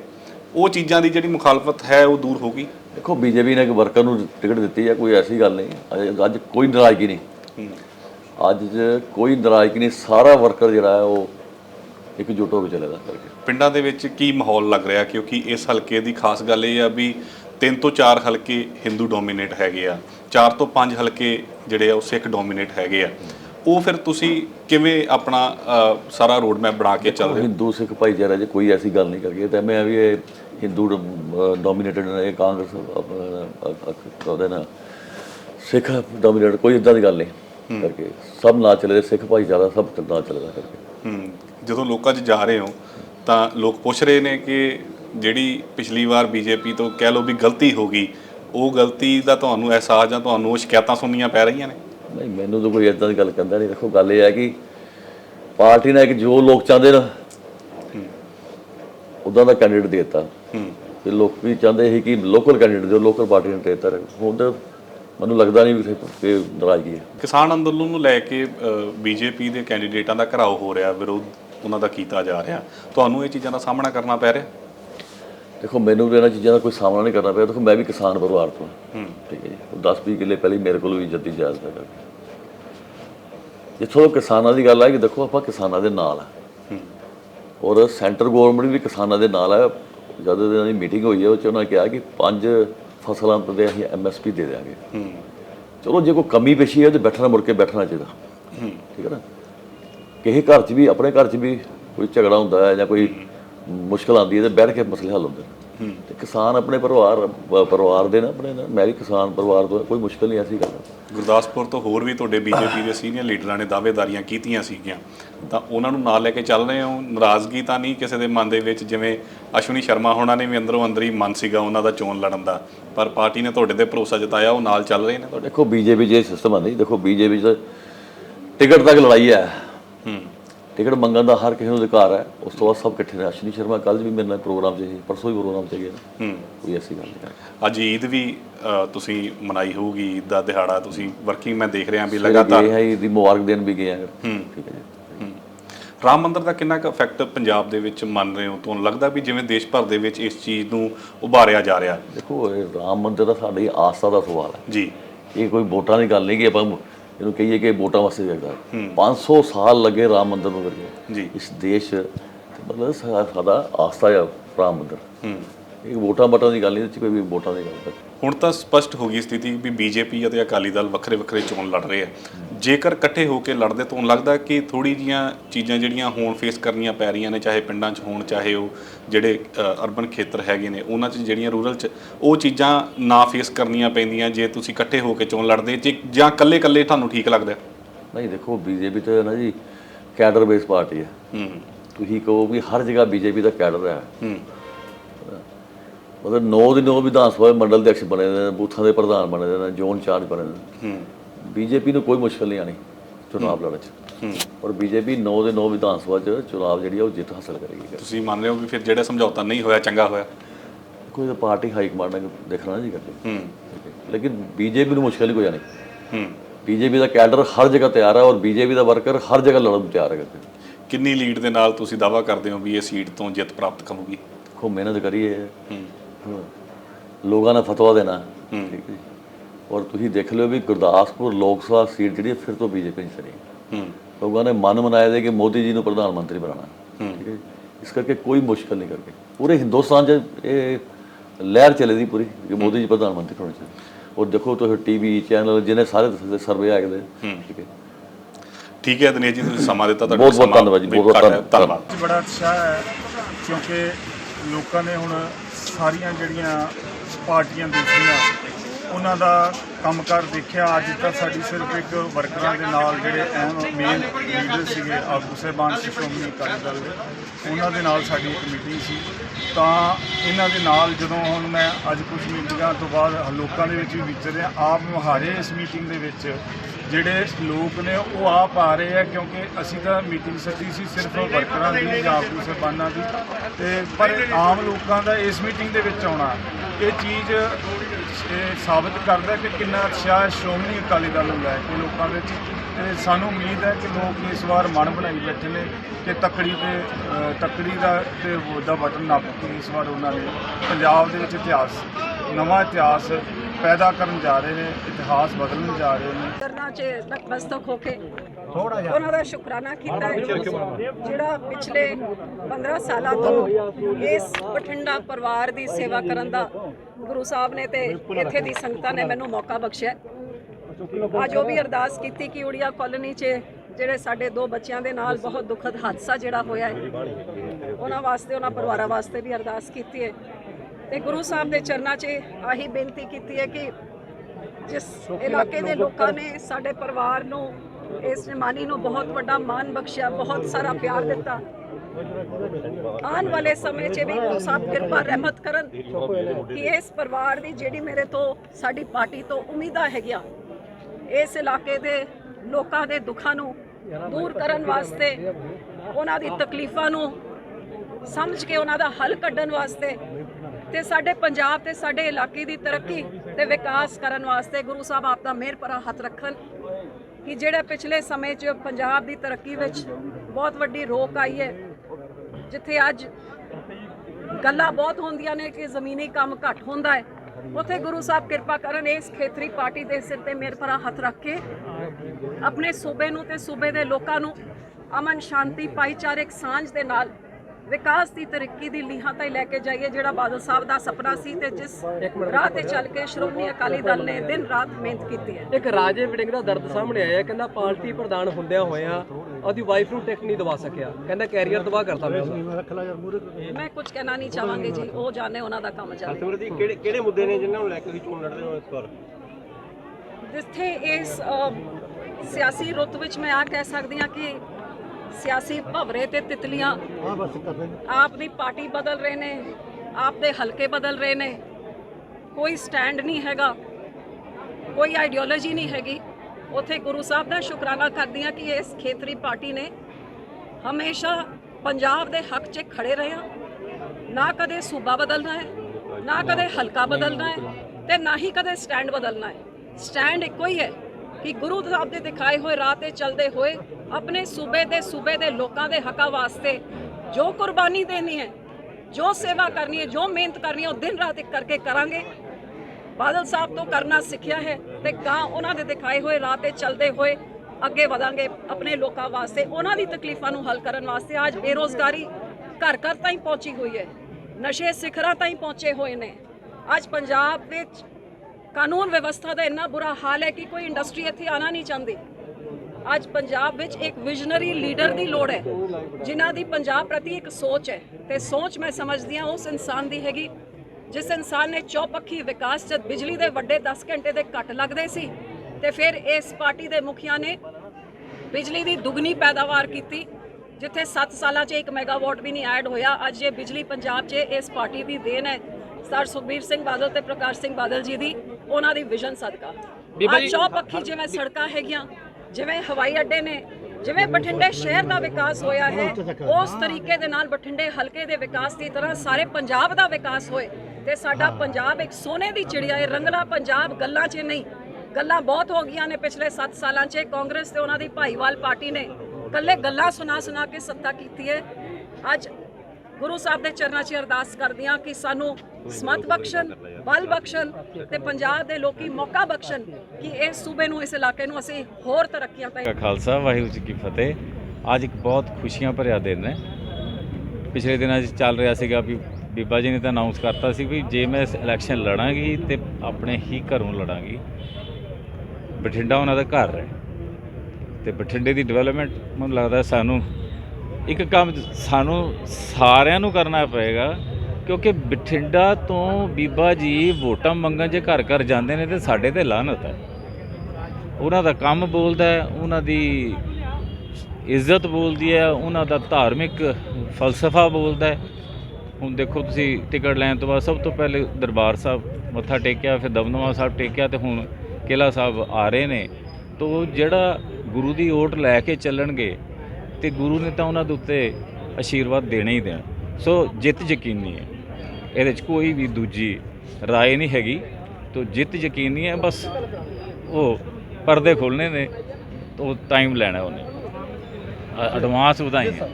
ਉਹ ਚੀਜ਼ਾਂ ਦੀ ਜਿਹੜੀ ਮੁਖਾਲਫਤ ਹੈ ਉਹ ਦੂਰ ਹੋ ਗਈ। ਦੇਖੋ ਬੀਜੇਪੀ ਨੇ ਇੱਕ ਵਰਕਰ ਨੂੰ ਟਿਕਟ ਦਿੱਤੀ ਹੈ ਕੋਈ ਐਸੀ ਗੱਲ ਨਹੀਂ। ਅੱਜ- ਕੋਈ ਨਾਰਾਜ਼ਗੀ ਨਹੀਂ। ਅੱਜ ਕੋਈ ਨਾਰਾਜ਼ਗੀ ਨਹੀਂ ਸਾਰਾ ਵਰਕਰ ਜਿਹੜਾ ਹੈ ਉਹ ਇਕਜੁੱਟ ਹੋ ਕੇ ਚੱਲੇਗਾ ਕਰਕੇ। ਪਿੰਡਾਂ ਦੇ ਵਿੱਚ ਕੀ ਮਾਹੌਲ ਲੱਗ ਰਿਹਾ? ਕਿਉਂਕਿ ਇਸ ਹਲਕੇ ਦੀ ਖਾਸ ਗੱਲ ਇਹ ਆ ਵੀ ਤਿੰਨ ਤੋਂ ਚਾਰ ਹਲਕੇ ਹਿੰਦੂ ਡੋਮੀਨੇਟ ਹੈਗੇ ਆ। ਚਾਰ ਤੋਂ ਪੰਜ ਹਲਕੇ ਜਿਹੜੇ ਆ ਉਹ ਸਿੱਖ ਡੋਮੀਨੇਟ ਹੈਗੇ ਆ। ਉਹ ਫਿਰ ਤੁਸੀਂ ਕਿਵੇਂ ਆਪਣਾ ਸਾਰਾ ਰੋਡ ਮੈਪ ਬਣਾ ਕੇ ਚੱਲ ਰਹੇ ਹੋ? ਹਿੰਦੂ ਸਿੱਖ ਭਾਈਚਾਰਾ 'ਚ ਕੋਈ ਐਸੀ ਗੱਲ ਨਹੀਂ ਕਰੀਏ ਤਾਂ ਮੈਂ ਵੀ ਇਹ ਹਿੰਦੂ ਡੋਮੀਨੇਟਡ ਇਹ ਕਾਂਗਰਸ ਉਹਦੇ ਨਾਲ ਸਿੱਖ ਡੋਮੀਨੇਟਡ ਕੋਈ ਇਦਾਂ ਦੀ ਗੱਲ ਨਹੀਂ ਕਰਕੇ। ਸਭ ਨਾਲ ਚੱਲੇ ਸਿੱਖ ਭਾਈਚਾਰਾ ਸਭ ਨਾਲ ਚੱਲਦਾ ਕਰਕੇ। ਹੂੰ। ਜਦੋਂ ਲੋਕਾਂ 'ਚ ਜਾ ਰਹੇ ਹੋ ਤਾਂ ਲੋਕ ਪੁੱਛ ਰਹੇ ਨੇ ਕਿ ਜਿਹੜੀ ਪਿਛਲੀ ਵਾਰ ਬੀਜੇਪੀ ਤੋਂ ਕਹਿ ਲਓ ਵੀ ਗਲਤੀ ਹੋ ਗਈ ਉਹ ਗਲਤੀ ਦਾ ਤੁਹਾਨੂੰ ਅਹਿਸਾਸ ਜਾਂ ਤੁਹਾਨੂੰ ਉਹ ਸ਼ਿਕਾਇਤਾਂ ਸੁਣਨੀਆਂ ਪੈ ਰਹੀਆਂ ਨੇ? ਨਹੀਂ ਮੈਨੂੰ ਤਾਂ ਕੋਈ ਇਦਾਂ ਦੀ ਗੱਲ ਕਹਿੰਦਾ ਨਹੀਂ। ਦੇਖੋ ਗੱਲ ਇਹ ਹੈ ਕਿ ਪਾਰਟੀ ਨੇ ਇੱਕ ਜੋ ਲੋਕ ਚਾਹੁੰਦੇ ਨਾ ਉਦਾਂ ਦਾ ਕੈਂਡੀਡੇਟ ਦੇ ਦਿੱਤਾ। ਤੇ ਲੋਕ ਵੀ ਚਾਹੁੰਦੇ ਸੀ ਕਿ ਲੋਕਲ ਕੈਂਡੀਡੇਟ ਜੋ ਲੋਕਲ ਪਾਰਟੀ ਨੇ ਦਿੱਤਾ। ਹੁਣ ਤਾਂ ਮੈਨੂੰ ਲੱਗਦਾ ਨਹੀਂ ਵੀ ਕਿ ਨਾਰਾਜ਼ਗੀ ਹੈ। ਕਿਸਾਨ ਅੰਦੋਲਨ ਨੂੰ ਲੈ ਕੇ ਬੀਜੇਪੀ ਦੇ ਕੈਂਡੀਡੇਟਾਂ ਦਾ ਘਰਾਓ ਹੋ ਰਿਹਾ ਵਿਰੋਧ ਉਹਨਾਂ ਦਾ ਕੀਤਾ ਜਾ ਰਿਹਾ। ਤੁਹਾਨੂੰ ਇਹ ਚੀਜ਼ਾਂ ਦਾ ਸਾਹਮਣਾ ਕਰਨਾ ਪੈ ਰਿਹਾ? ਦੇਖੋ ਮੈਨੂੰ ਤਾਂ ਇਹਨਾਂ ਚੀਜ਼ਾਂ ਦਾ ਕੋਈ ਸਾਹਮਣਾ ਨਹੀਂ ਕਰਨਾ ਪਿਆ। ਦੇਖੋ ਮੈਂ ਵੀ ਕਿਸਾਨ ਪਰਿਵਾਰ ਤੋਂ ਠੀਕ ਹੈ ਜੀ। 10-20 ਕਿੱਲੇ ਪਹਿਲੇ ਮੇਰੇ ਕੋਲ ਵੀ ਜੱਦੀ ਜਾਇਜ਼ ਹੈਗਾ ਜਿੱਥੋਂ ਕਿਸਾਨਾਂ ਦੀ ਗੱਲ ਹੈ ਕਿ ਦੇਖੋ ਆਪਾਂ ਕਿਸਾਨਾਂ ਦੇ ਨਾਲ ਆ। ਔਰ ਸੈਂਟਰ ਗਵਰਨਮੈਂਟ ਵੀ ਕਿਸਾਨਾਂ ਦੇ ਨਾਲ ਹੈ ਜਦੋਂ ਇਹਨਾਂ ਦੀ ਮੀਟਿੰਗ ਹੋਈ ਹੈ ਉਹ 'ਚ ਉਹਨਾਂ ਨੇ ਕਿਹਾ ਕਿ ਪੰਜ ਫਸਲਾਂ ਤੇ ਅਸੀਂ ਐਮਐਸਪੀ ਦੇ ਦੇਵਾਂਗੇ ਹੂੰ। ਚਲੋ ਜੇ ਕੋਈ ਕਮੀ ਪੇਸ਼ੀ ਹੈ ਤੇ ਬੈਠਣਾ ਮੁੜ ਕੇ ਬੈਠਣਾ ਚਾਹੀਦਾ। ਹੂੰ। ਠੀਕ ਹੈ ਨਾ? ਕਿਸੇ ਘਰ 'ਚ ਵੀ ਆਪਣੇ ਘਰ 'ਚ ਵੀ ਕੋਈ ਝਗੜਾ ਹੁੰਦਾ ਹੈ ਜਾਂ ਕੋਈ ਮੁਸ਼ਕਲ ਆਉਂਦੀ ਹੈ ਤੇ ਬੈਠ ਕੇ ਮਸਲੇ ਹੱਲ ਹੁੰਦੇ ਨੇ। ਕਿਸਾਨ ਆਪਣੇ ਪਰਿਵਾਰ ਪਰਿਵਾਰ ਦੇ ਨਾ ਆਪਣੇ ਮੈਂ ਵੀ ਕਿਸਾਨ ਪਰਿਵਾਰ ਤੋਂ ਕੋਈ ਮੁਸ਼ਕਲ ਨਹੀਂ ਐਸੀ ਗੱਲ। ਗੁਰਦਾਸਪੁਰ ਤੋਂ ਹੋਰ ਵੀ ਤੁਹਾਡੇ ਬੀਜੇਪੀ ਦੇ ਸੀਨੀਅਰ ਲੀਡਰਾਂ ਨੇ ਦਾਅਵੇਦਾਰੀਆਂ ਕੀਤੀਆਂ ਸੀਗੀਆਂ। ਤਾਂ ਉਹਨਾਂ ਨੂੰ ਨਾਲ ਲੈ ਕੇ ਚੱਲ ਰਹੇ ਹੋ? ਨਾਰਾਜ਼ਗੀ ਤਾਂ ਨਹੀਂ ਕਿਸੇ ਦੇ ਮਨ ਦੇ ਵਿੱਚ? ਜਿਵੇਂ ਅਸ਼ਵਨੀ ਸ਼ਰਮਾ ਹੋਣਾ ਨੇ ਵੀ ਅੰਦਰੋਂ ਅੰਦਰ ਹੀ ਮਨ ਸੀਗਾ ਉਹਨਾਂ ਦਾ ਚੋਣ ਲੜਨ ਦਾ। ਪਰ ਪਾਰਟੀ ਨੇ ਤੁਹਾਡੇ ਤੇ ਭਰੋਸਾ ਜਤਾਇਆ ਉਹ ਨਾਲ ਚੱਲ ਰਹੇ ਨੇ ਤੁਹਾਡੇ? ਦੇਖੋ ਬੀਜੇਪੀ ਜੇ ਸਿਸਟਮ ਆ ਨਹੀਂ। ਦੇਖੋ ਬੀਜੇਪੀ ਚ ਟਿਕਟ ਤੱਕ ਲੜਾਈ ਹੂੰ। ਟਿਕਟ ਮੰਗਣ ਦਾ ਹਰ ਕਿਸੇ ਨੂੰ ਅਧਿਕਾਰ ਹੈ। ਉਸ ਤੋਂ ਬਾਅਦ ਸਭ ਇਕੱਠੇ ਨੇ। ਅਸ਼ਵਨੀ ਸ਼ਰਮਾ ਕੱਲ ਵੀ ਮੇਰੇ ਨਾਲ ਪ੍ਰੋਗਰਾਮ 'ਚ ਸੀ। ਪਰਸੋਂ ਵੀ ਪ੍ਰੋਗਰਾਮ 'ਚ ਗਿਆ ਹੂੰ। ਕੋਈ ਐਸੀ ਗੱਲ ਨਹੀਂ। ਅੱਜ ਈਦ ਵੀ ਤੁਸੀਂ ਮਨਾਈ ਹੋਊਗੀ। ਈਦ ਦਾ ਦਿਹਾੜਾ ਤੁਸੀਂ ਵਰਕਿੰਗ ਮੈਂ ਦੇਖ ਰਿਹਾ ਵੀ ਲਗਾਤਾਰ ਗਏ ਹੈ ਇਹਦੀ ਮੁਬਾਰਕ ਦੇਣ ਵੀ ਗਏ ਆ ਹੂੰ। ਠੀਕ ਹੈ ਜੀ। ਰਾਮ ਮੰਦਿਰ ਦਾ ਕਿੰਨਾ ਕੁ ਇਫੈਕਟ ਪੰਜਾਬ ਦੇ ਵਿੱਚ ਮੰਨ ਰਹੇ ਹੋ ਤੁਹਾਨੂੰ ਲੱਗਦਾ ਵੀ ਜਿਵੇਂ ਦੇਸ਼ ਭਰ ਦੇ ਵਿੱਚ ਇਸ ਚੀਜ਼ ਨੂੰ ਉਭਾਰਿਆ ਜਾ ਰਿਹਾ। ਦੇਖੋ ਇਹ ਰਾਮ ਮੰਦਿਰ ਦਾ ਸਾਡੀ ਆਸਥਾ ਦਾ ਸਵਾਲ ਹੈ। ਜੀ। ਇਹ ਕੋਈ ਵੋਟਾਂ ਦੀ ਗੱਲ ਨਹੀਂ ਕਿ ਆਪਾਂ ਇਹਨੂੰ ਕਹੀਏ ਕਿ ਵੋਟਾਂ ਵਾਸਤੇ ਵੇਖਦਾ 500 ਸਾਲ ਲੱਗੇ ਰਾਮ ਮੰਦਿਰ ਨੂੰ ਕਰਕੇ ਜੀ। ਇਸ ਦੇਸ਼ ਮਤਲਬ ਸਾਡਾ ਆਸਥਾ ਹੈ ਰਾਮ ਮੰਦਿਰ। ਇਹ ਵੋਟਾਂ ਵਟਾਂ ਦੀ ਗੱਲ ਨਹੀਂ ਕੋਈ ਵੀ ਵੋਟਾਂ ਦੀ ਗੱਲ ਨਹੀਂ। ਹੁਣ ਤਾਂ ਸਪਸ਼ਟ ਹੋ ਗਈ ਸਥਿਤੀ ਵੀ ਬੀਜੇਪੀ ਅਤੇ ਅਕਾਲੀ ਦਲ ਵੱਖਰੇ ਵੱਖਰੇ ਚੋਣ ਲੜ ਰਹੇ ਆ। ਜੇਕਰ ਇਕੱਠੇ ਹੋ ਕੇ ਲੜਦੇ ਤੁਹਾਨੂੰ ਲੱਗਦਾ ਕਿ ਥੋੜੀ ਜੀਆਂ ਚੀਜ਼ਾਂ ਜਿਹੜੀਆਂ ਹੁਣ ਫੇਸ ਕਰਨੀਆਂ ਪੈ ਰਹੀਆਂ ਨੇ ਚਾਹੇ ਪਿੰਡਾਂ 'ਚ ਹੋਣ ਚਾਹੇ ਉਹ ਜਿਹੜੇ ਅਰਬਨ ਖੇਤਰ ਹੈਗੇ ਨੇ ਉਹਨਾਂ 'ਚ ਜਿਹੜੀਆਂ ਰੂਰਲ 'ਚ ਉਹ ਚੀਜ਼ਾਂ ਨਾ ਫੇਸ ਕਰਨੀਆਂ ਪੈਂਦੀਆਂ ਜੇ ਤੁਸੀਂ ਇਕੱਠੇ ਹੋ ਕੇ ਚੋਣ ਲੜਦੇ ਜੇ ਜਾਂ ਇਕੱਲੇ-ਇਕੱਲੇ ਤੁਹਾਨੂੰ ਠੀਕ ਲੱਗਦਾ? ਨਹੀਂ ਦੇਖੋ ਬੀਜੇਪੀ ਤੇ ਨਾ ਜੀ ਕੈਡਰ ਬੇਸ ਪਾਰਟੀ ਹੈ। ਹੂੰ। ਤੁਸੀਂ ਕਹੋ ਵੀ ਹਰ ਜਗ੍ਹਾ ਬੀਜੇਪੀ ਦਾ ਕੈਡਰ ਹੈ। ਹੂੰ। ਮਤਲਬ 9 ਦੇ 9 ਵਿਧਾਨ ਸਭਾ ਮੰਡਲ ਦੇ ਅਕਸ਼ ਬਣੇ ਨੇ ਬੂਥਾਂ ਦੇ ਪ੍ਰਧਾਨ ਬਣੇ ਨੇ ਜ਼ੋਨ ਚਾਰਜ ਬਣੇ ਨੇ। ਹੂੰ। ਬੀਜੇਪੀ ਨੂੰ ਕੋਈ ਮੁਸ਼ਕਲ ਨਹੀਂ ਆਣੀ ਚੁਣਾਵ ਲੜਨ 'ਚ। ਔਰ ਬੀਜੇਪੀ 9 ਦੇ 9 ਵਿਧਾਨ ਸਭਾ 'ਚ ਚੁਣਾਵ ਜਿਹੜੀ ਆ ਉਹ ਜਿੱਤ ਹਾਸਲ ਕਰੇਗੀ। ਤੁਸੀਂ ਮੰਨ ਰਹੇ ਹੋ ਵੀ ਫਿਰ ਜਿਹੜਾ ਸਮਝੌਤਾ ਨਹੀਂ ਹੋਇਆ ਚੰਗਾ ਹੋਇਆ। ਕੋਈ ਤਾਂ ਪਾਰਟੀ ਹਾਈ ਕਮਾਂਡ ਨੇ ਦੇਖਣਾ ਜੀ ਕਰਦੇ ਹੂੰ। ਲੇਕਿਨ ਬੀਜੇਪੀ ਨੂੰ ਮੁਸ਼ਕਲ ਕੋਈ ਆਣੀ ਹੂੰ। ਬੀਜੇਪੀ ਦਾ ਕੈਡਰ ਹਰ ਜਗ੍ਹਾ ਤਿਆਰ ਹੈ ਔਰ ਬੀਜੇਪੀ ਦਾ ਵਰਕਰ ਹਰ ਜਗ੍ਹਾ ਲੜਨ ਨੂੰ ਤਿਆਰ ਹੈ ਕਰਦੇ ਕਿੰਨੀ ਲੀਡ ਦੇ ਨਾਲ ਤੁਸੀਂ ਦਾਵਾ ਕਰਦੇ ਹੋ ਵੀ ਇਹ ਸੀਟ ਤੋਂ ਜਿੱਤ ਪ੍ਰਾਪਤ ਕਰੂਗੀ? ਦੇਖੋ ਮਿਹਨਤ ਕਰੀਏ। ਹਾਂ। ਲੋਕਾਂ ਨੇ ਫਤਵਾ ਦੇਣਾ। ਹੂੰ। ਠੀਕ ਹੈ। ਔਰ ਤੁਸੀਂ ਦੇਖ ਲਿਓ ਵੀ ਗੁਰਦਾਸਪੁਰ ਲੋਕ ਸਭਾ ਸੀਟ ਜਿਹੜੀ ਫਿਰ ਤੋਂ ਬੀਜੇਪੀ ਨਹੀਂ ਹੂੰ। ਲੋਕਾਂ ਨੇ ਮਨ ਮਨਾਇਆ ਦੇ ਕਿ ਮੋਦੀ ਜੀ ਨੂੰ ਪ੍ਰਧਾਨ ਮੰਤਰੀ ਬਣਾਉਣਾ। ਠੀਕ ਹੈ। ਇਸ ਕਰਕੇ ਕੋਈ ਮੁਸ਼ਕਲ ਨਹੀਂ ਕਰਕੇ। ਪੂਰੇ ਹਿੰਦੁਸਤਾਨ 'ਚ ਇਹ ਲਹਿਰ ਚੱਲੇਦੀ ਪੂਰੀ ਕਿ ਮੋਦੀ ਜੀ ਪ੍ਰਧਾਨ ਮੰਤਰੀ ਹੋਣੇ ਚਾਹੀਦੇ। ਔਰ ਦੇਖੋ ਤੁਸੀਂ ਟੀਵੀ ਚੈਨਲ ਜਿਹਨੇ ਸਾਰੇ ਸਰਵੇ ਆਏ ਦੇ। ਠੀਕ ਹੈ। ਠੀਕ ਹੈ ਦਿਨੇਸ਼ ਜੀ ਤੁਸੀਂ ਸਮਾਂ ਦਿੱਤਾ ਤੁਹਾਡਾ ਬਹੁਤ ਬਹੁਤ ਧੰਨਵਾਦ ਜੀ, ਬਹੁਤ ਬਹੁਤ। ਧੰਨਵਾਦ। ਬੜਾ ਅੱਛਾ ਹੈ ਕਿਉਂਕਿ ਲੋਕਾਂ ਨੇ ਹੁਣ ਸਾਰੀਆਂ ਜਿਹੜੀਆਂ ਪਾਰਟੀਆਂ ਦੇਖੀਆਂ ਉਹਨਾਂ ਦਾ ਕੰਮਕਾਰ ਦੇਖਿਆ। ਅੱਜ ਤਾਂ ਸਾਡੀ ਸਿਰਫ ਇੱਕ ਵਰਕਰਾਂ ਦੇ ਨਾਲ ਜਿਹੜੇ ਅਹਿਮ ਮੇਨ ਲੀਡਰ ਸੀਗੇ, ਆਗੂ ਸਾਹਿਬਾਨ ਸ਼੍ਰੋਮਣੀ ਅਕਾਲੀ ਦਲ ਦੇ, ਉਹਨਾਂ ਦੇ ਨਾਲ ਸਾਡੀ ਇੱਕ ਮੀਟਿੰਗ ਸੀ। ਤਾਂ ਇਹਨਾਂ ਦੇ ਨਾਲ ਜਦੋਂ ਹੁਣ ਮੈਂ ਅੱਜ ਕੁਝ ਮੀਟਿੰਗਾਂ ਤੋਂ ਬਾਅਦ ਲੋਕਾਂ ਦੇ ਵਿੱਚ ਵੀ ਵਿਚਰਿਆ ਆਪ ਮੁਹਾਰੇ ਇਸ ਮੀਟਿੰਗ ਦੇ ਵਿੱਚ ਜਿਹੜੇ ਲੋਕ ਨੇ, ਉਹ ਆਪ ਆ ਰਹੇ ਆ ਕਿਉਂਕਿ ਅਸੀਂ ਤਾਂ ਮੀਟਿੰਗ ਸੱਦੀ ਸੀ ਸਿਰਫ ਵਰਕਰਾਂ ਦੀ ਜਾਂ ਆਪੂ ਸਰਬਾਨਾਂ ਦੀ। ਤੇ ਪਰ ਆਮ ਲੋਕਾਂ ਦਾ ਇਸ ਮੀਟਿੰਗ ਦੇ ਵਿੱਚ ਆਉਣਾ, ਇਹ ਚੀਜ਼ ਇਹ ਸਾਬਤ ਕਰਦਾ ਕਿ ਕਿੰਨਾ ਉਤਸ਼ਾਹ ਸ਼੍ਰੋਮਣੀ ਅਕਾਲੀ ਦਲ ਨੂੰ ਲੈ ਕੇ ਲੋਕਾਂ ਵਿੱਚ। ਤੇ ਸਾਨੂੰ ਉਮੀਦ ਹੈ ਕਿ ਲੋਕ ਇਸ ਵਾਰ ਮਨ ਬਣਾਈ ਬੈਠੇ ਨੇ ਕਿ ਤਕੜੀ ਤੇ ਅ, ਤਕੜੀ ਦਾ ਤੇ ਵੋਟ ਦਾ ਬਟਨ ਨੱਪ ਕੇ ਇਸ ਵਾਰ ਉਹਨਾਂ ਨੇ ਪੰਜਾਬ ਦੇ ਵਿੱਚ ਇਤਿਹਾਸ ਨਵਾਂ ਇਤਿਹਾਸ ਪੈਦਾ ਕਰਨ ਜਾ ਰਹੇ ਨੇ ਇਤਿਹਾਸ ਬਦਲਣ ਜਾ ਰਹੇ ਨੇ। ਕਰਨਾ ਚ ਨਤਮਸਤਕ ਹੋ ਕੇ ਉਹਨਾਂ ਦਾ ਸ਼ੁਕਰਾਨਾ ਕੀਤਾ ਹੈ। ਜਿਹੜਾ ਪਿਛਲੇ 15 ਸਾਲਾਂ ਤੋਂ ਇਸ ਬਠਿੰਡਾ ਪਰਿਵਾਰ ਦੀ ਸੇਵਾ ਕਰਨ ਦਾ ਗੁਰੂ ਸਾਹਿਬ ਨੇ ਤੇ ਇੱਥੇ ਦੀ ਸੰਗਤਾਂ ਨੇ ਮੈਨੂੰ ਮੌਕਾ ਬਖਸ਼ਿਆ। ਅੱਜ ਉਹ ਵੀ ਅਰਦਾਸ ਕੀਤੀ ਕਿ ਉੜੀਆ ਕਾਲੋਨੀ 'ਚ ਜਿਹੜੇ ਸਾਡੇ ਦੋ ਬੱਚਿਆਂ ਦੇ ਨਾਲ ਬਹੁਤ ਦੁਖਦ ਹਾਦਸਾ ਜਿਹੜਾ ਹੋਇਆ ਹੈ ਉਹਨਾਂ ਵਾਸਤੇ ਉਹਨਾਂ ਪਰਿਵਾਰਾਂ ਵਾਸਤੇ ਵੀ ਅਰਦਾਸ ਕੀਤੀ ਹੈ। ਤੇ ਗੁਰੂ ਸਾਹਿਬ ਦੇ ਚਰਨਾਂ 'ਚ ਆਹੀ ਬੇਨਤੀ ਕੀਤੀ ਹੈ ਕਿ ਜਿਸ ਇਲਾਕੇ ਦੇ ਲੋਕਾਂ ਨੇ ਸਾਡੇ ਪਰਿਵਾਰ ਨੂੰ ਇਸ ਨਿਮਾਨੀ ਨੂੰ ਬਹੁਤ ਵੱਡਾ ਮਾਣ ਬਖਸ਼ਿਆ ਬਹੁਤ ਸਾਰਾ ਪਿਆਰ ਦਿੱਤਾ। ਆਉਣ ਵਾਲੇ ਸਮੇਂ 'ਚ ਵੀ ਗੁਰੂ ਸਾਹਿਬ ਕਿਰਪਾ ਰਹਿਮਤ ਕਰਨ ਕਿ ਇਸ ਪਰਿਵਾਰ ਦੀ ਜਿਹੜੀ ਮੇਰੇ ਤੋਂ ਸਾਡੀ ਪਾਰਟੀ ਤੋਂ ਉਮੀਦਾਂ ਹੈਗੀਆਂ ਇਸ ਇਲਾਕੇ ਦੇ ਲੋਕਾਂ ਦੇ ਦੁੱਖਾਂ ਨੂੰ ਦੂਰ ਕਰਨ ਵਾਸਤੇ ਉਹਨਾਂ ਦੀ ਤਕਲੀਫਾਂ ਨੂੰ ਸਮਝ ਕੇ ਉਹਨਾਂ ਦਾ ਹੱਲ ਕੱਢਣ ਵਾਸਤੇ ਤੇ ਸਾਡੇ ਪੰਜਾਬ ਤੇ ਸਾਡੇ ਇਲਾਕੇ ਦੀ ਤਰੱਕੀ ਤੇ ਵਿਕਾਸ ਕਰਨ ਵਾਸਤੇ ਗੁਰੂ ਸਾਹਿਬ ਆਪ ਦਾ ਮਿਹਰ ਭਰਾ ਹੱਥ ਰੱਖਣ ਕਿ ਜਿਹੜਾ ਪਿਛਲੇ ਸਮੇਂ 'ਚ ਪੰਜਾਬ ਦੀ ਤਰੱਕੀ ਵਿੱਚ ਬਹੁਤ ਵੱਡੀ ਰੋਕ ਆਈ ਹੈ, ਜਿੱਥੇ ਅੱਜ ਗੱਲਾਂ ਬਹੁਤ ਹੁੰਦੀਆਂ ਨੇ ਕਿ ਜ਼ਮੀਨੀ ਕੰਮ ਘੱਟ ਹੁੰਦਾ ਹੈ, ਉਥੇ ਗੁਰੂ ਸਾਹਿਬ ਕਿਰਪਾ ਕਰਨ ਇਸ ਖੇਤਰੀ ਪਾਰਟੀ ਦੇ ਸਿਰ ਤੇ ਮਿਹਰ ਭਰਾ ਹੱਥ ਰੱਖ ਕੇ ਆਪਣੇ ਸੂਬੇ ਨੂੰ ਤੇ ਸੂਬੇ ਦੇ ਲੋਕਾਂ ਨੂੰ ਅਮਨ, ਸ਼ਾਂਤੀ ਭਾਈਚਾਰਕ ਸਾਂਝ ਦੇ ਨਾਲ ਵਿਕਾਸ ਦੀ ਤਰੱਕੀ ਦੀ ਲੀਹਾਂ ਤਾਈਂ ਲੈ ਕੇ ਜਾਈਏ ਜਿਹੜਾ ਬਾਦਲ ਸਾਹਿਬ ਦਾ ਸੁਪਨਾ ਸੀ ਤੇ ਜਿਸ ਰਾਹ ਤੇ ਚੱਲ ਕੇ ਸ਼੍ਰੋਮਣੀ ਅਕਾਲੀ ਦਲ ਨੇ ਦਿਨ ਰਾਤ ਮਿਹਨਤ ਕੀਤੀ ਹੈ। ਇੱਕ ਰਾਜੇ ਵੜਿੰਗ ਦਾ ਦਰਦ ਸਾਹਮਣੇ ਆਇਆ ਕਹਿੰਦਾ ਪਾਰਟੀ ਪ੍ਰਧਾਨ ਹੁੰਦਿਆਂ ਹੋਇਆਂ ਆਪਦੀ ਵਾਈਫ ਨੂੰ ਟਿਕਟ ਨਹੀਂ ਦਵਾ ਸਕਿਆ। ਕਹਿੰਦਾ ਕੈਰੀਅਰ ਤਬਾਹ ਕਰਤਾ ਮੈਂ ਉਹਦਾ। ਮੈਂ ਕੁਝ ਕਹਿਣਾ ਨਹੀਂ ਚਾਹਾਂਗੀ ਜੀ ਉਹ ਜਾਣੇ ਉਹਨਾਂ ਦਾ ਕੰਮ ਜਾਣੇ। ਸਿਮਰਤ ਜੀ ਕਿਹੜੇ ਕਿਹੜੇ ਮੁੱਦੇ ਨੇ ਜਿਨ੍ਹਾਂ ਨੂੰ ਲੈ ਕੇ ਤੁਸੀਂ ਚੋਣ ਲੜਦੇ ਹੋ ਇਸ ਵਾਰ? ਜਿੱਥੇ ਇਸ ਸਿਆਸੀ ਰੁੱਤ ਵਿੱਚ ਮੈਂ ਆ ਕਹਿ ਸਕਦੀ ਹਾਂ ਕਿ ਸਿਆਸੀ ਭਵਰੇ ਤੇ ਤਿਤਲੀਆਂ ਆਪ ਦੀ ਪਾਰਟੀ ਬਦਲ ਰਹੇ ਨੇ ਆਪ ਦੇ ਹਲਕੇ ਬਦਲ ਰਹੇ ਨੇ। ਕੋਈ ਸਟੈਂਡ ਨਹੀਂ ਹੈਗਾ ਕੋਈ ਆਈਡੀਓਲੋਜੀ ਨਹੀਂ ਹੈਗੀ। ਉਥੇ ਗੁਰੂ ਸਾਹਿਬ ਦਾ ਸ਼ੁਕਰਾਨਾ ਕਰਦੀ ਹਾਂ ਕਿ ਇਸ ਖੇਤਰੀ ਪਾਰਟੀ ਨੇ ਹਮੇਸ਼ਾ ਪੰਜਾਬ ਦੇ ਹੱਕ 'ਚ ਖੜੇ ਰਹੇ ਆ। ਨਾ ਕਦੇ ਸੂਬਾ ਬਦਲਣਾ ਹੈ ਨਾ ਕਦੇ ਹਲਕਾ ਬਦਲਣਾ ਹੈ ਤੇ ਨਾ ਹੀ ਕਦੇ ਸਟੈਂਡ ਬਦਲਣਾ ਹੈ। ਸਟੈਂਡ ਇੱਕੋ ਹੀ ਹੈ ਕਿ ਗੁਰੂ ਸਾਹਿਬ ਦੇ ਦਿਖਾਏ ਹੋਏ ਰਾਹ ਤੇ ਚੱਲਦੇ ਹੋਏ ਆਪਣੇ ਸੂਬੇ ਦੇ ਸੂਬੇ ਦੇ ਲੋਕਾਂ ਦੇ ਹੱਕਾਂ ਵਾਸਤੇ ਜੋ ਕੁਰਬਾਨੀ ਦੇਣੀ ਹੈ, ਜੋ ਸੇਵਾ ਕਰਨੀ ਹੈ, ਜੋ ਮਿਹਨਤ ਕਰਨੀ ਹੈ, ਉਹ ਦਿਨ ਰਾਤ ਇੱਕ ਕਰਕੇ ਕਰਾਂਗੇ। ਬਾਦਲ ਸਾਹਿਬ ਤੋਂ ਕਰਨਾ ਸਿੱਖਿਆ ਹੈ ਤੇ ਗਾਂ ਉਹਨਾਂ ਦੇ ਦਿਖਾਏ ਹੋਏ, ਰਾਹ ਤੇ ਚੱਲਦੇ ਹੋਏ ਅੱਗੇ ਵਧਾਂਗੇ ਆਪਣੇ ਲੋਕਾਂ ਵਾਸਤੇ। ਉਹਨਾਂ ਦੀ ਤਕਲੀਫਾਂ ਨੂੰ ਹੱਲ ਕਰਨ ਵਾਸਤੇ ਅੱਜ ਬੇਰੋਜ਼ਗਾਰੀ ਘਰ ਘਰ ਤਾਈਂ ਪਹੁੰਚੀ ਹੋਈ ਹੈ। ਨਸ਼ੇ ਸਿਖਰਾਂ ਤਾਈਂ ਪਹੁੰਚੇ ਹੋਏ ਨੇ। ਅੱਜ ਪੰਜਾਬ ਵਿੱਚ ਕਾਨੂੰਨ ਵਿਵਸਥਾ ਦਾ ਇੰਨਾ ਬੁਰਾ ਹਾਲ ਹੈ ਕਿ ਕੋਈ ਇੰਡਸਟਰੀ ਇੱਥੇ ਆਣਾ ਨਹੀਂ ਚਾਹੁੰਦੀ। ਅੱਜ ਪੰਜਾਬ ਵਿੱਚ ਇੱਕ ਵਿਜ਼ਨਰੀ ਲੀਡਰ ਦੀ ਲੋੜ ਹੈ ਜਿਨ੍ਹਾਂ ਦੀ ਪੰਜਾਬ ਪ੍ਰਤੀ ਇੱਕ ਸੋਚ ਹੈ। ਤੇ ਸੋਚ ਮੈਂ ਸਮਝਦੀ ਹਾਂ ਉਸ ਇਨਸਾਨ ਦੀ ਹੈਗੀ। ਜਿਸ ਇਨਸਾਨ ਨੇ ਚੌਪੱਖੀ ਵਿਕਾਸ ਜਦ ਬਿਜਲੀ ਦੇ ਵੱਡੇ 10 ਘੰਟੇ ਦੇ ਕੱਟ ਲੱਗਦੇ ਸੀ ਤੇ ਫਿਰ ਇਸ ਪਾਰਟੀ ਦੇ ਮੁਖੀਆਂ ਨੇ ਬਿਜਲੀ ਦੀ ਦੁੱਗਣੀ ਪੈਦਾਵਾਰ ਕੀਤੀ ਜਿੱਥੇ 7 ਸਾਲਾਂ 'ਚ 1 ਮੈਗਾਵਾਟ ਵੀ ਨਹੀਂ ਐਡ ਹੋਇਆ। ਅੱਜ ਇਹ ਬਿਜਲੀ ਪੰਜਾਬ 'ਚ ਇਸ ਪਾਰਟੀ ਦੀ ਦੇਣ ਹੈ। ਸਰ ਸੁਖਬੀਰ ਸਿੰਘ ਬਾਦਲ ਤੇ ਪ੍ਰਕਾਸ਼ ਸਿੰਘ ਬਾਦਲ ਜੀ ਦੀ ਉਹਨਾਂ ਦੀ ਵਿਜ਼ਨ ਸਦਕਾ। ਅੱਜ ਚੌਪੱਖੀ ਜਿਵੇਂ ਸੜਕਾਂ ਹੈਗੀਆਂ ਜਿਵੇਂ ਹਵਾਈ ਅੱਡੇ ਨੇ ਜਿਵੇਂ ਬਠਿੰਡੇ ਸ਼ਹਿਰ ਦਾ ਵਿਕਾਸ ਹੋਇਆ ਹੈ ਉਸ ਤਰੀਕੇ ਦੇ ਨਾਲ ਬਠਿੰਡੇ ਹਲਕੇ ਦੇ ਵਿਕਾਸ ਦੀ ਤਰ੍ਹਾਂ ਸਾਰੇ ਪੰਜਾਬ ਦਾ ਵਿਕਾਸ ਹੋਏ ਤੇ ਸਾਡਾ ਪੰਜਾਬ ਇੱਕ ਸੋਨੇ ਦੀ ਚਿੜੀਆ ਹੈ ਰੰਗਲਾ ਪੰਜਾਬ ਗੱਲਾਂ 'ਚ ਨਹੀਂ। ਗੱਲਾਂ ਬਹੁਤ ਹੋ ਗਈਆਂ ਨੇ ਪਿਛਲੇ 7 ਸਾਲਾਂ 'ਚ ਕਾਂਗਰਸ ਤੇ ਉਹਨਾਂ ਦੀ ਭਾਈਵਾਲ ਪਾਰਟੀ ਨੇ ਕੱਲੇ ਗੱਲਾਂ ਸੁਣਾ ਸੁਣਾ ਕੇ ਸੱਤਾ ਕੀਤੀ ਹੈ। ਅੱਜ ਗੁਰੂ ਸਾਹਿਬ ਦੇ ਚਰਨਾਂ 'ਚ ਅਰਦਾਸ ਕਰਦੀਆਂ ਕਿ ਸਾਨੂੰ ਸਮਤ ਬਖਸ਼ਣ, ਬਲ ਬਖਸ਼ਣ ਤੇ ਪੰਜਾਬ ਦੇ ਲੋਕੀ ਮੌਕਾ ਬਖਸ਼ਣ ਕਿ ਇਸ ਸੂਬੇ ਨੂੰ, ਇਸ ਇਲਾਕੇ ਨੂੰ ਅਸੀਂ ਹੋਰ ਤਰੱਕੀਆਂ ਤਾਈਂ ਖਾਲਸਾ, ਵਾਹਿਗੁਰੂ ਜੀ ਕੀ ਫਤਿਹ। ਅੱਜ ਇੱਕ ਬਹੁਤ ਖੁਸ਼ੀਆਂ ਭਰਿਆ ਦਿਨ ਹੈ। ਪਿਛਲੇ ਦਿਨਾਂ 'ਚ ਚੱਲ ਰਿਹਾ ਸੀਗਾ ਵੀ ਬੀਬਾ ਜੀ ਨੇ ਤਾਂ ਅਨਾਉਂਸ ਕਰਤਾ ਸੀ ਵੀ ਜੇ ਮੈਂ ਇਸ ਇਲੈਕਸ਼ਨ ਲੜਾਂਗੀ ਤੇ ਆਪਣੇ ਹੀ ਘਰੋਂ ਲੜਾਂਗੀ। ਬਠਿੰਡਾ ਉਹਨਾਂ ਦਾ ਘਰ ਹੈ। ਤੇ ਬਠਿੰਡੇ ਦੀ ਡਿਵੈਲਪਮੈਂਟ ਮੈਨੂੰ ਲੱਗਦਾ ਸਾਨੂੰ ਇੱਕ ਕੰਮ ਸਾਨੂੰ ਸਾਰਿਆਂ ਨੂੰ ਕਰਨਾ ਪਏਗਾ, ਕਿਉਂਕਿ ਬਠਿੰਡਾ ਤੋਂ ਬੀਬਾ ਜੀ ਵੋਟਾਂ ਮੰਗਣ ਜੇ ਘਰ ਘਰ ਜਾਂਦੇ ਨੇ ਤੇ ਸਾਡੇ ਤੇ ਲਾਹਨਤ ਹੈ। ਉਹਨਾਂ ਦਾ ਕੰਮ ਬੋਲਦਾ ਹੈ, ਉਹਨਾਂ ਦੀ ਇੱਜ਼ਤ ਬੋਲਦੀ ਹੈ, ਉਹਨਾਂ ਦਾ ਧਾਰਮਿਕ ਫਲਸਫਾ ਬੋਲਦਾ ਹੈ। ਹੁਣ ਦੇਖੋ ਤੁਸੀਂ ਟਿਕਟ ਲੈਣ ਤੋਂ ਬਾਅਦ ਸਭ ਤੋਂ ਪਹਿਲੇ ਦਰਬਾਰ ਸਾਹਿਬ ਮੱਥਾ ਟੇਕਿਆ, ਫਿਰ ਦਮਦਮਾ ਸਾਹਿਬ ਟੇਕਿਆ ਤੇ ਹੁਣ ਕਿਲਾ ਸਾਹਿਬ ਆ ਰਹੇ ਨੇ। ਤੋ ਜਿਹੜਾ ਗੁਰੂ ਦੀ ਓਟ ਲੈ ਕੇ ਚੱਲਣਗੇ ਤੇ ਗੁਰੂ ਨੇ ਤਾਂ ਉਹਨਾਂ ਦੇ ਉੱਤੇ ਆਸ਼ੀਰਵਾਦ ਦੇਣਾ ਹੀ ਦੇਣਾ। ਸੋ ਜਿੱਤ ਯਕੀਨੀ ਹੈ। ਇਹਦੇ 'ਚ ਕੋਈ ਵੀ ਦੂਜੀ ਰਾਏ ਨਹੀਂ ਹੈਗੀ। ਤੋ ਜਿੱਤ ਯਕੀਨੀ ਹੈ, ਬਸ ਉਹ ਪਰਦੇ ਖੋਲਣੇ ਨੇ ਉਹ ਟਾਈਮ ਲੈਣਾ ਉਹਨੇ। ਐਡਵਾਂਸ ਵਧਾਈਆਂ।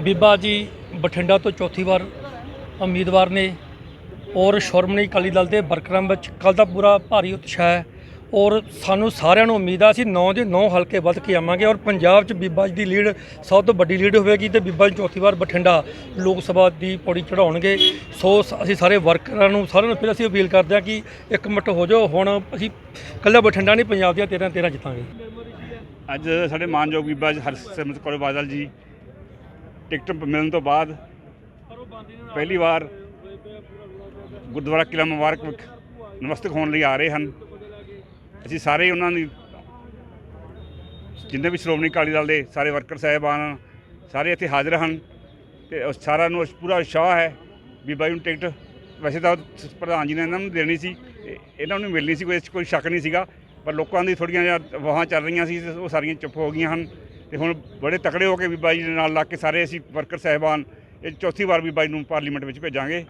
ਬੀਬਾ ਜੀ, ਬਠਿੰਡਾ ਤੋਂ ਚੌਥੀ ਵਾਰ ਉਮੀਦਵਾਰ ਨੇ ਔਰ ਸ਼੍ਰੋਮਣੀ ਅਕਾਲੀ ਦਲ ਦੇ ਵਰਕਰਾਂ ਵਿੱਚ ਕੱਲ ਦਾ ਪੂਰਾ ਭਾਰੀ ਉਤਸ਼ਾਹ ਹੈ। ਔਰ ਸਾਨੂੰ ਸਾਰਿਆਂ ਨੂੰ ਉਮੀਦ ਆ ਅਸੀਂ 9 ਦੇ 9 ਹਲਕੇ ਵੱਧ ਕੇ ਆਵਾਂਗੇ ਔਰ ਪੰਜਾਬ 'ਚ ਬੀਬਾ ਜੀ ਦੀ ਲੀਡ ਸਭ ਤੋਂ ਵੱਡੀ ਲੀਡ ਹੋਵੇਗੀ ਤੇ ਬੀਬਾ ਜੀ ਚੌਥੀ ਵਾਰ ਬਠਿੰਡਾ ਲੋਕ ਸਭਾ ਦੀ ਪੌੜੀ ਚੜਾਉਣਗੇ ਸੋ ਸ- ਅਸੀਂ ਸਾਰੇ ਵਰਕਰਾਂ ਨੂੰ ਸਾਰਿਆਂ ਨੂੰ ਫਿਰ ਅਸੀਂ ਅਪੀਲ ਕਰਦੇ ਹਾਂ ਕਿ ਇੱਕ ਮਿੰਟ ਹੋ ਜਾਓ, ਹੁਣ ਅਸੀਂ ਕੱਲਾ ਬਠਿੰਡਾ ਨਹੀਂ, ਪੰਜਾਬ ਦੀਆਂ 13 13 ਜਿੱਤਾਂਗੇ। ਅੱਜ ਸਾਡੇ ਮਾਨਯੋਗ ਬੀਬਾ ਜੀ ਹਰਸਿਮਰਤ ਕੌਰ ਬਾਦਲ ਜੀ, ਟਿਕਟ ਮਿਲਣ ਤੋਂ ਬਾਅਦ ਪਹਿਲੀ ਵਾਰ ਗੁਰਦੁਆਰਾ ਕਿਲਾ ਮੁਬਾਰਕ ਵਿਖ, ਨਮਸਤਕ ਹੋਣ ਲਈ ਆ ਰਹੇ ਹਨ। ਅਸੀਂ ਸਾਰੇ ਉਹਨਾਂ ਦੀ ਜਿੰਨੇ ਵੀ ਸ਼੍ਰੋਮਣੀ ਅਕਾਲੀ ਦਲ ਦੇ ਸਾਰੇ ਵਰਕਰ ਸਾਹਿਬਾਨ ਸਾਰੇ ਇੱਥੇ ਹਾਜ਼ਰ ਹਨ ਤੇ ਉਸ ਸਾਰਿਆਂ ਨੂੰ ਪੂਰਾ ਉਤਸ਼ਾਹ ਹੈ ਬੀਬਾ ਜੀ ਨੂੰ ਟਿਕਟ ਵੈਸੇ ਤਾਂ ਪ੍ਰਧਾਨ ਜੀ ਨੇ ਇਹਨਾਂ ਨੂੰ ਦੇਣੀ ਸੀ ਇਹਨਾਂ ਨੂੰ ਮਿਲਣੀ ਸੀ, ਕੋਈ ਇਸ 'ਚ ਕੋਈ ਸ਼ੱਕ ਨਹੀਂ ਸੀਗਾ, ਪਰ ਲੋਕਾਂ ਦੀ ਥੋੜੀਆਂ ਜਿਹਾ ਵਾਹਾਂ ਚੱਲ ਰਹੀਆਂ ਸੀ, ਉਹ ਸਾਰੀਆਂ ਚੁੱਪ ਹੋ ਗਈਆਂ ਹਨ ਤੇ ਹੁਣ ਬੜੇ ਤਕੜੇ ਹੋ ਕੇ ਬੀਬਾ ਜੀ ਦੇ ਨਾਲ ਲੱਗ ਕੇ ਸਾਰੇ ਅਸੀਂ ਵਰਕਰ ਸਾਹਿਬਾਨ ਇਹ ਚੌਥੀ ਵਾਰ ਬੀਬਾ ਜੀ ਨੂੰ ਪਾਰਲੀਮੈਂਟ ਵਿੱਚ ਭੇਜਾਂਗੇ।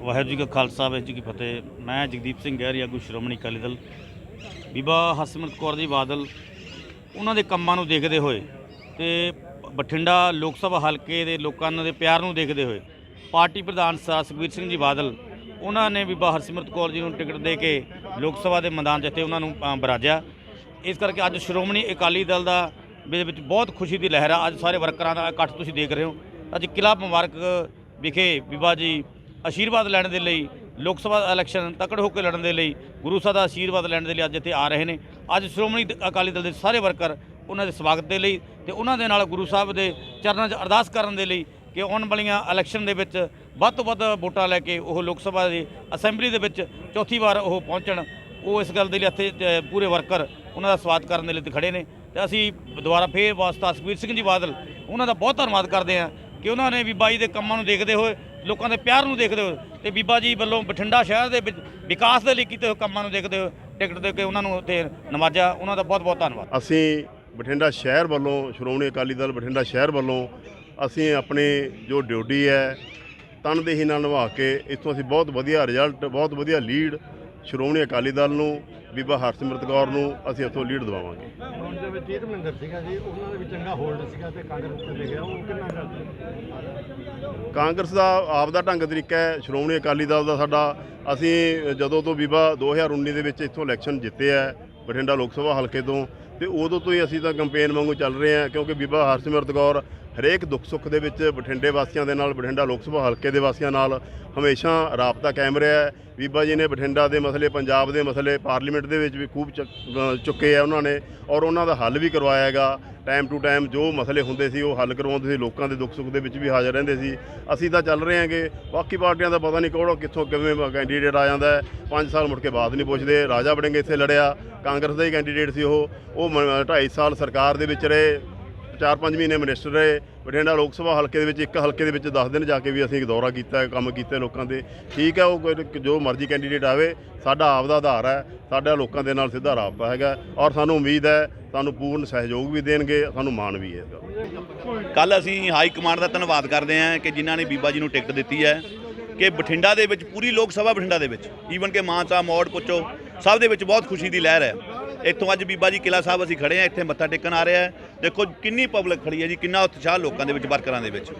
ਵਾਹਿਗੁਰੂ ਜੀ ਕਾ ਖਾਲਸਾ, ਵਾਹਿਗੁਰੂ ਜੀ ਕੀ ਫਤਿਹ। ਮੈਂ ਜਗਦੀਪ ਸਿੰਘ ਗਹਿਰੀ, ਆਗੂ ਸ਼੍ਰੋਮਣੀ ਅਕਾਲੀ ਦਲ। ਬੀਬਾ ਹਰਸਿਮਰਤ ਕੌਰ ਜੀ ਬਾਦਲ, ਉਹਨਾਂ ਦੇ ਕੰਮਾਂ ਨੂੰ ਦੇਖਦੇ ਹੋਏ ਤੇ ਬਠਿੰਡਾ ਲੋਕ ਸਭਾ ਹਲਕੇ ਦੇ ਲੋਕਾਂ ਦੇ ਪਿਆਰ ਨੂੰ ਦੇਖਦੇ ਹੋਏ ਪਾਰਟੀ ਪ੍ਰਧਾਨ ਸਰ ਸੁਖਬੀਰ ਸਿੰਘ ਜੀ ਬਾਦਲ, ਉਹਨਾਂ ਨੇ ਬੀਬਾ ਹਰਸਿਮਰਤ ਕੌਰ ਜੀ ਨੂੰ ਟਿਕਟ ਦੇ ਕੇ ਲੋਕ ਸਭਾ ਦੇ ਮੈਦਾਨ ਜਿੱਥੇ ਉਹਨਾਂ ਨੂੰ ਬਰਾਜਿਆ। ਇਸ ਕਰਕੇ ਅੱਜ ਸ਼੍ਰੋਮਣੀ ਅਕਾਲੀ ਦਲ ਦਾ ਦੇ ਵਿੱਚ ਬਹੁਤ ਖੁਸ਼ੀ ਦੀ ਲਹਿਰ ਆ। ਅੱਜ ਸਾਰੇ ਵਰਕਰਾਂ ਦਾ ਇਕੱਠ ਤੁਸੀਂ ਦੇਖ ਰਹੇ ਹੋ। ਅੱਜ ਕਿਲਾ ਮੁਬਾਰਕ ਵਿਖੇ ਬੀਬਾ ਜੀ ਆਸ਼ੀਰਵਾਦ ਲੈਣ ਦੇ ਲਈ, ਲੋਕ ਸਭਾ ਇਲੈਕਸ਼ਨ ਤਕੜ ਹੋ ਕੇ ਲੜਨ ਦੇ ਲਈ, ਗੁਰੂ ਸਾਹਿਬ ਦਾ ਆਸ਼ੀਰਵਾਦ ਲੈਣ ਦੇ ਲਈ ਅੱਜ ਇੱਥੇ ਆ ਰਹੇ ਨੇ। ਅੱਜ ਸ਼੍ਰੋਮਣੀ ਅਕਾਲੀ ਦਲ ਦੇ ਸਾਰੇ ਵਰਕਰ ਉਹਨਾਂ ਦੇ ਸਵਾਗਤ ਦੇ ਲਈ ਤੇ ਉਹਨਾਂ ਦੇ ਨਾਲ ਗੁਰੂ ਸਾਹਿਬ ਦੇ ਚਰਨਾਂ 'ਚ ਅਰਦਾਸ ਕਰਨ ਦੇ ਲਈ ਕਿ ਆਉਣ ਵਾਲੀਆਂ ਇਲੈਕਸ਼ਨ ਦੇ ਵਿੱਚ ਵੱਧ ਤੋਂ ਵੱਧ ਵੋਟਾਂ ਲੈ ਕੇ ਉਹ ਲੋਕ ਸਭਾ ਦੀ ਅਸੈਂਬਲੀ ਦੇ ਵਿੱਚ ਚੌਥੀ ਵਾਰ ਉਹ ਪਹੁੰਚਣ। ਉਹ ਇਸ ਗੱਲ ਦੇ ਲਈ ਇੱਥੇ ਪੂਰੇ ਵਰਕਰ ਉਹਨਾਂ ਦਾ ਸਵਾਗਤ ਕਰਨ ਦੇ ਲਈ ਇੱਥੇ ਖੜੇ ਨੇ। ਤੇ ਅਸੀਂ ਦੁਬਾਰਾ ਫੇਰ ਵਾਸਤਾ ਸੁਖਬੀਰ ਸਿੰਘ ਜੀ ਬਾਦਲ, ਉਹਨਾਂ ਦਾ ਬਹੁਤ ਧੰਨਵਾਦ ਕਰਦੇ ਹਾਂ ਕਿ ਉਹਨਾਂ ਨੇ ਵੀ ਬਾਈ ਦੇ ਕੰਮਾਂ ਨੂੰ ਦੇਖਦੇ ਹੋਏ ਲੋਕਾਂ ਦੇ ਪਿਆਰ ਨੂੰ ਦੇਖਦੇ ਹੋਏ ਤੇ ਬੀਬਾ ਜੀ ਵੱਲੋਂ ਬਠਿੰਡਾ ਸ਼ਹਿਰ ਦੇ ਵਿੱਚ ਵਿਕਾਸ ਦੇ ਲਈ ਕੀਤੇ ਹੋਏ ਕੰਮਾਂ ਨੂੰ ਦੇਖਦੇ ਹੋਏ ਟਿਕਟ ਦੇ ਕੇ ਉਹਨਾਂ ਨੂੰ ਉੱਥੇ ਨਵਾਜਿਆ। ਉਹਨਾਂ ਦਾ ਬਹੁਤ ਬਹੁਤ ਧੰਨਵਾਦ। ਅਸੀਂ ਬਠਿੰਡਾ ਸ਼ਹਿਰ ਵੱਲੋਂ ਸ਼੍ਰੋਮਣੀ ਅਕਾਲੀ ਦਲ ਬਠਿੰਡਾ ਸ਼ਹਿਰ ਵੱਲੋਂ ਅਸੀਂ ਆਪਣੀ ਜੋ ਡਿਊਟੀ ਹੈ ਤਨਦੇਹੀ ਨਾਲ ਨਿਭਾ ਕੇ ਇੱਥੋਂ ਅਸੀਂ ਬਹੁਤ ਵਧੀਆ ਰਿਜ਼ਲਟ ਬਹੁਤ ਵਧੀਆ ਲੀਡ ਸ਼੍ਰੋਮਣੀ ਅਕਾਲੀ ਦਲ ਨੂੰ ਬੀਬਾ ਹਰਸਿਮਰਤ ਕੌਰ ਨੂੰ ਅਸੀਂ ਇੱਥੋਂ ਲੀਡ ਦਿਵਾਵਾਂਗੇ। ਹੁਣ ਦੇ ਵਿੱਚ ਇਹ ਮਨਿੰਦਰ ਸੀਗਾ ਜੀ ਉਹਨਾਂ ਦੇ ਵਿੱਚ ਚੰਗਾ ਹੋਲਡ ਸੀਗਾ ਤੇ ਕਾਂਗਰਸ ਤੇ ਗਿਆ ਉਹ ਕਿੰਨਾ ਕਾਂਗਰਸ ਦਾ ਆਪ ਦਾ ਢੰਗ ਤਰੀਕਾ ਹੈ, ਸ਼੍ਰੋਮਣੀ ਅਕਾਲੀ ਦਲ ਦਾ ਸਾਡਾ। ਅਸੀਂ ਜਦੋਂ ਤੋਂ ਬੀਬਾ 2019 ਦੇ ਵਿੱਚ ਇੱਥੋਂ ਇਲੈਕਸ਼ਨ ਜਿੱਤੇ ਹੈ ਬਠਿੰਡਾ ਲੋਕ ਸਭਾ ਹਲਕੇ ਤੋਂ, ਤੇ ਉਦੋਂ ਤੋਂ ਹੀ ਅਸੀਂ ਤਾਂ ਕੈਂਪੇਨ ਵਾਂਗੂ ਚੱਲ ਰਹੇ ਹਾਂ, ਕਿਉਂਕਿ ਬੀਬਾ ਹਰਸਿਮਰਤ ਕੌਰ ਹਰੇਕ ਦੁੱਖ ਸੁੱਖ ਦੇ ਵਿੱਚ ਬਠਿੰਡੇ ਵਾਸੀਆਂ ਦੇ ਨਾਲ, ਬਠਿੰਡਾ ਲੋਕ ਸਭਾ ਹਲਕੇ ਦੇ ਵਾਸੀਆਂ ਨਾਲ ਹਮੇਸ਼ਾ ਰਾਬਤਾ ਕਾਇਮ ਰਿਹਾ ਹੈ। ਬੀਬਾ ਜੀ ਨੇ ਬਠਿੰਡਾ ਦੇ ਮਸਲੇ, ਪੰਜਾਬ ਦੇ ਮਸਲੇ, ਪਾਰਲੀਮੈਂਟ ਦੇ ਵਿੱਚ ਵੀ ਖੂਬ ਚੁੱਕੇ ਆ ਉਹਨਾਂ ਨੇ ਔਰ ਉਹਨਾਂ ਦਾ ਹੱਲ ਵੀ ਕਰਵਾਇਆ ਹੈਗਾ। ਟਾਈਮ ਟੂ ਟਾਈਮ ਜੋ ਮਸਲੇ ਹੁੰਦੇ ਸੀ ਉਹ ਹੱਲ ਕਰਵਾਉਂਦੇ ਸੀ, ਲੋਕਾਂ ਦੇ ਦੁੱਖ ਸੁੱਖ ਦੇ ਵਿੱਚ ਵੀ ਹਾਜ਼ਰ ਰਹਿੰਦੇ ਸੀ। ਅਸੀਂ ਤਾਂ ਚੱਲ ਰਹੇ ਹਾਂਗੇ, ਬਾਕੀ ਪਾਰਟੀਆਂ ਦਾ ਪਤਾ ਨਹੀਂ ਕੋੜੋ ਕਿੱਥੋਂ ਕਿਵੇਂ ਕੈਂਡੀਡੇਟ ਆ ਜਾਂਦਾ ਹੈ। 5 ਸਾਲ ਮੁੜ ਕੇ ਬਾਅਦ ਨਹੀਂ ਪੁੱਛਦੇ। ਰਾਜਾ ਵੜਿੰਗ ਇੱਥੇ ਲੜਿਆ, ਕਾਂਗਰਸ ਦਾ ਹੀ ਕੈਂਡੀਡੇਟ ਸੀ ਉਹ। ਉਹ 2.5 ਸਾਲ ਸਰਕਾਰ ਦੇ ਵਿੱਚ ਰਹੇ। 4-5 ਮਹੀਨੇ ਮਿਨਿਸਟਰ ਰਹੇ, ਬਠਿੰਡਾ ਲੋਕ ਸਭਾ ਹਲਕੇ ਦੇ ਵਿੱਚ, ਇੱਕ ਹਲਕੇ ਦੇ ਵਿੱਚ 10 ਦਿਨ ਜਾ ਕੇ ਵੀ ਅਸੀਂ ਇੱਕ ਦੌਰਾ ਕੀਤਾ, ਕੰਮ ਕੀਤਾ ਲੋਕਾਂ ਦੇ। ਠੀਕ ਹੈ, ਉਹ ਜੋ ਮਰਜ਼ੀ ਕੈਂਡੀਡੇਟ ਆਵੇ, ਸਾਡਾ ਆਪ ਦਾ ਆਧਾਰ ਹੈ, ਸਾਡਾ ਲੋਕਾਂ ਦੇ ਨਾਲ ਸਿੱਧਾ ਰਾਬਤਾ ਹੈਗਾ, ਔਰ ਸਾਨੂੰ ਉਮੀਦ ਹੈ, ਸਾਨੂੰ ਪੂਰਨ ਸਹਿਯੋਗ ਵੀ ਦੇਣਗੇ, ਸਾਨੂੰ ਮਾਣ ਵੀ ਹੈ ਇਸ ਕੱਲ ਅਸੀਂ ਹਾਈ ਕਮਾਂਡ ਦਾ ਧੰਨਵਾਦ ਕਰਦੇ ਹਾਂ ਕਿ ਜਿਨ੍ਹਾਂ ਨੇ ਬੀਬਾ ਜੀ ਨੂੰ ਟਿਕਟ ਦਿੱਤੀ ਹੈ, ਕਿ ਬਠਿੰਡਾ ਦੇ ਵਿੱਚ, ਪੂਰੀ ਲੋਕ ਸਭਾ ਬਠਿੰਡਾ ਦੇ ਵਿੱਚ, ਈਵਨ ਕਿ ਮਾਨਸਾ, ਮੌੜ ਪੁੱਛੋ ਸਭ ਦੇ ਵਿੱਚ ਬਹੁਤ ਖੁਸ਼ੀ ਦੀ ਲਹਿਰ ਹੈ। ਇੱਥੋਂ ਅੱਜ ਬੀਬਾ ਜੀ ਕਿਲਾ ਸਾਹਿਬ ਅਸੀਂ ਖੜੇ ਹਾਂ, ਇੱਥੇ ਮੱਥਾ ਟੇਕਣ ਆ ਰਿਹਾ ਦੇਖੋ ਕਿੰਨੀ ਪਬਲਿਕ ਖੜੀ ਹੈ ਜੀ, ਕਿੰਨਾ ਉਤਸ਼ਾਹ ਲੋਕਾਂ ਦੇ ਵਿੱਚ, ਵਰਕਰਾਂ ਦੇ ਵਿੱਚ।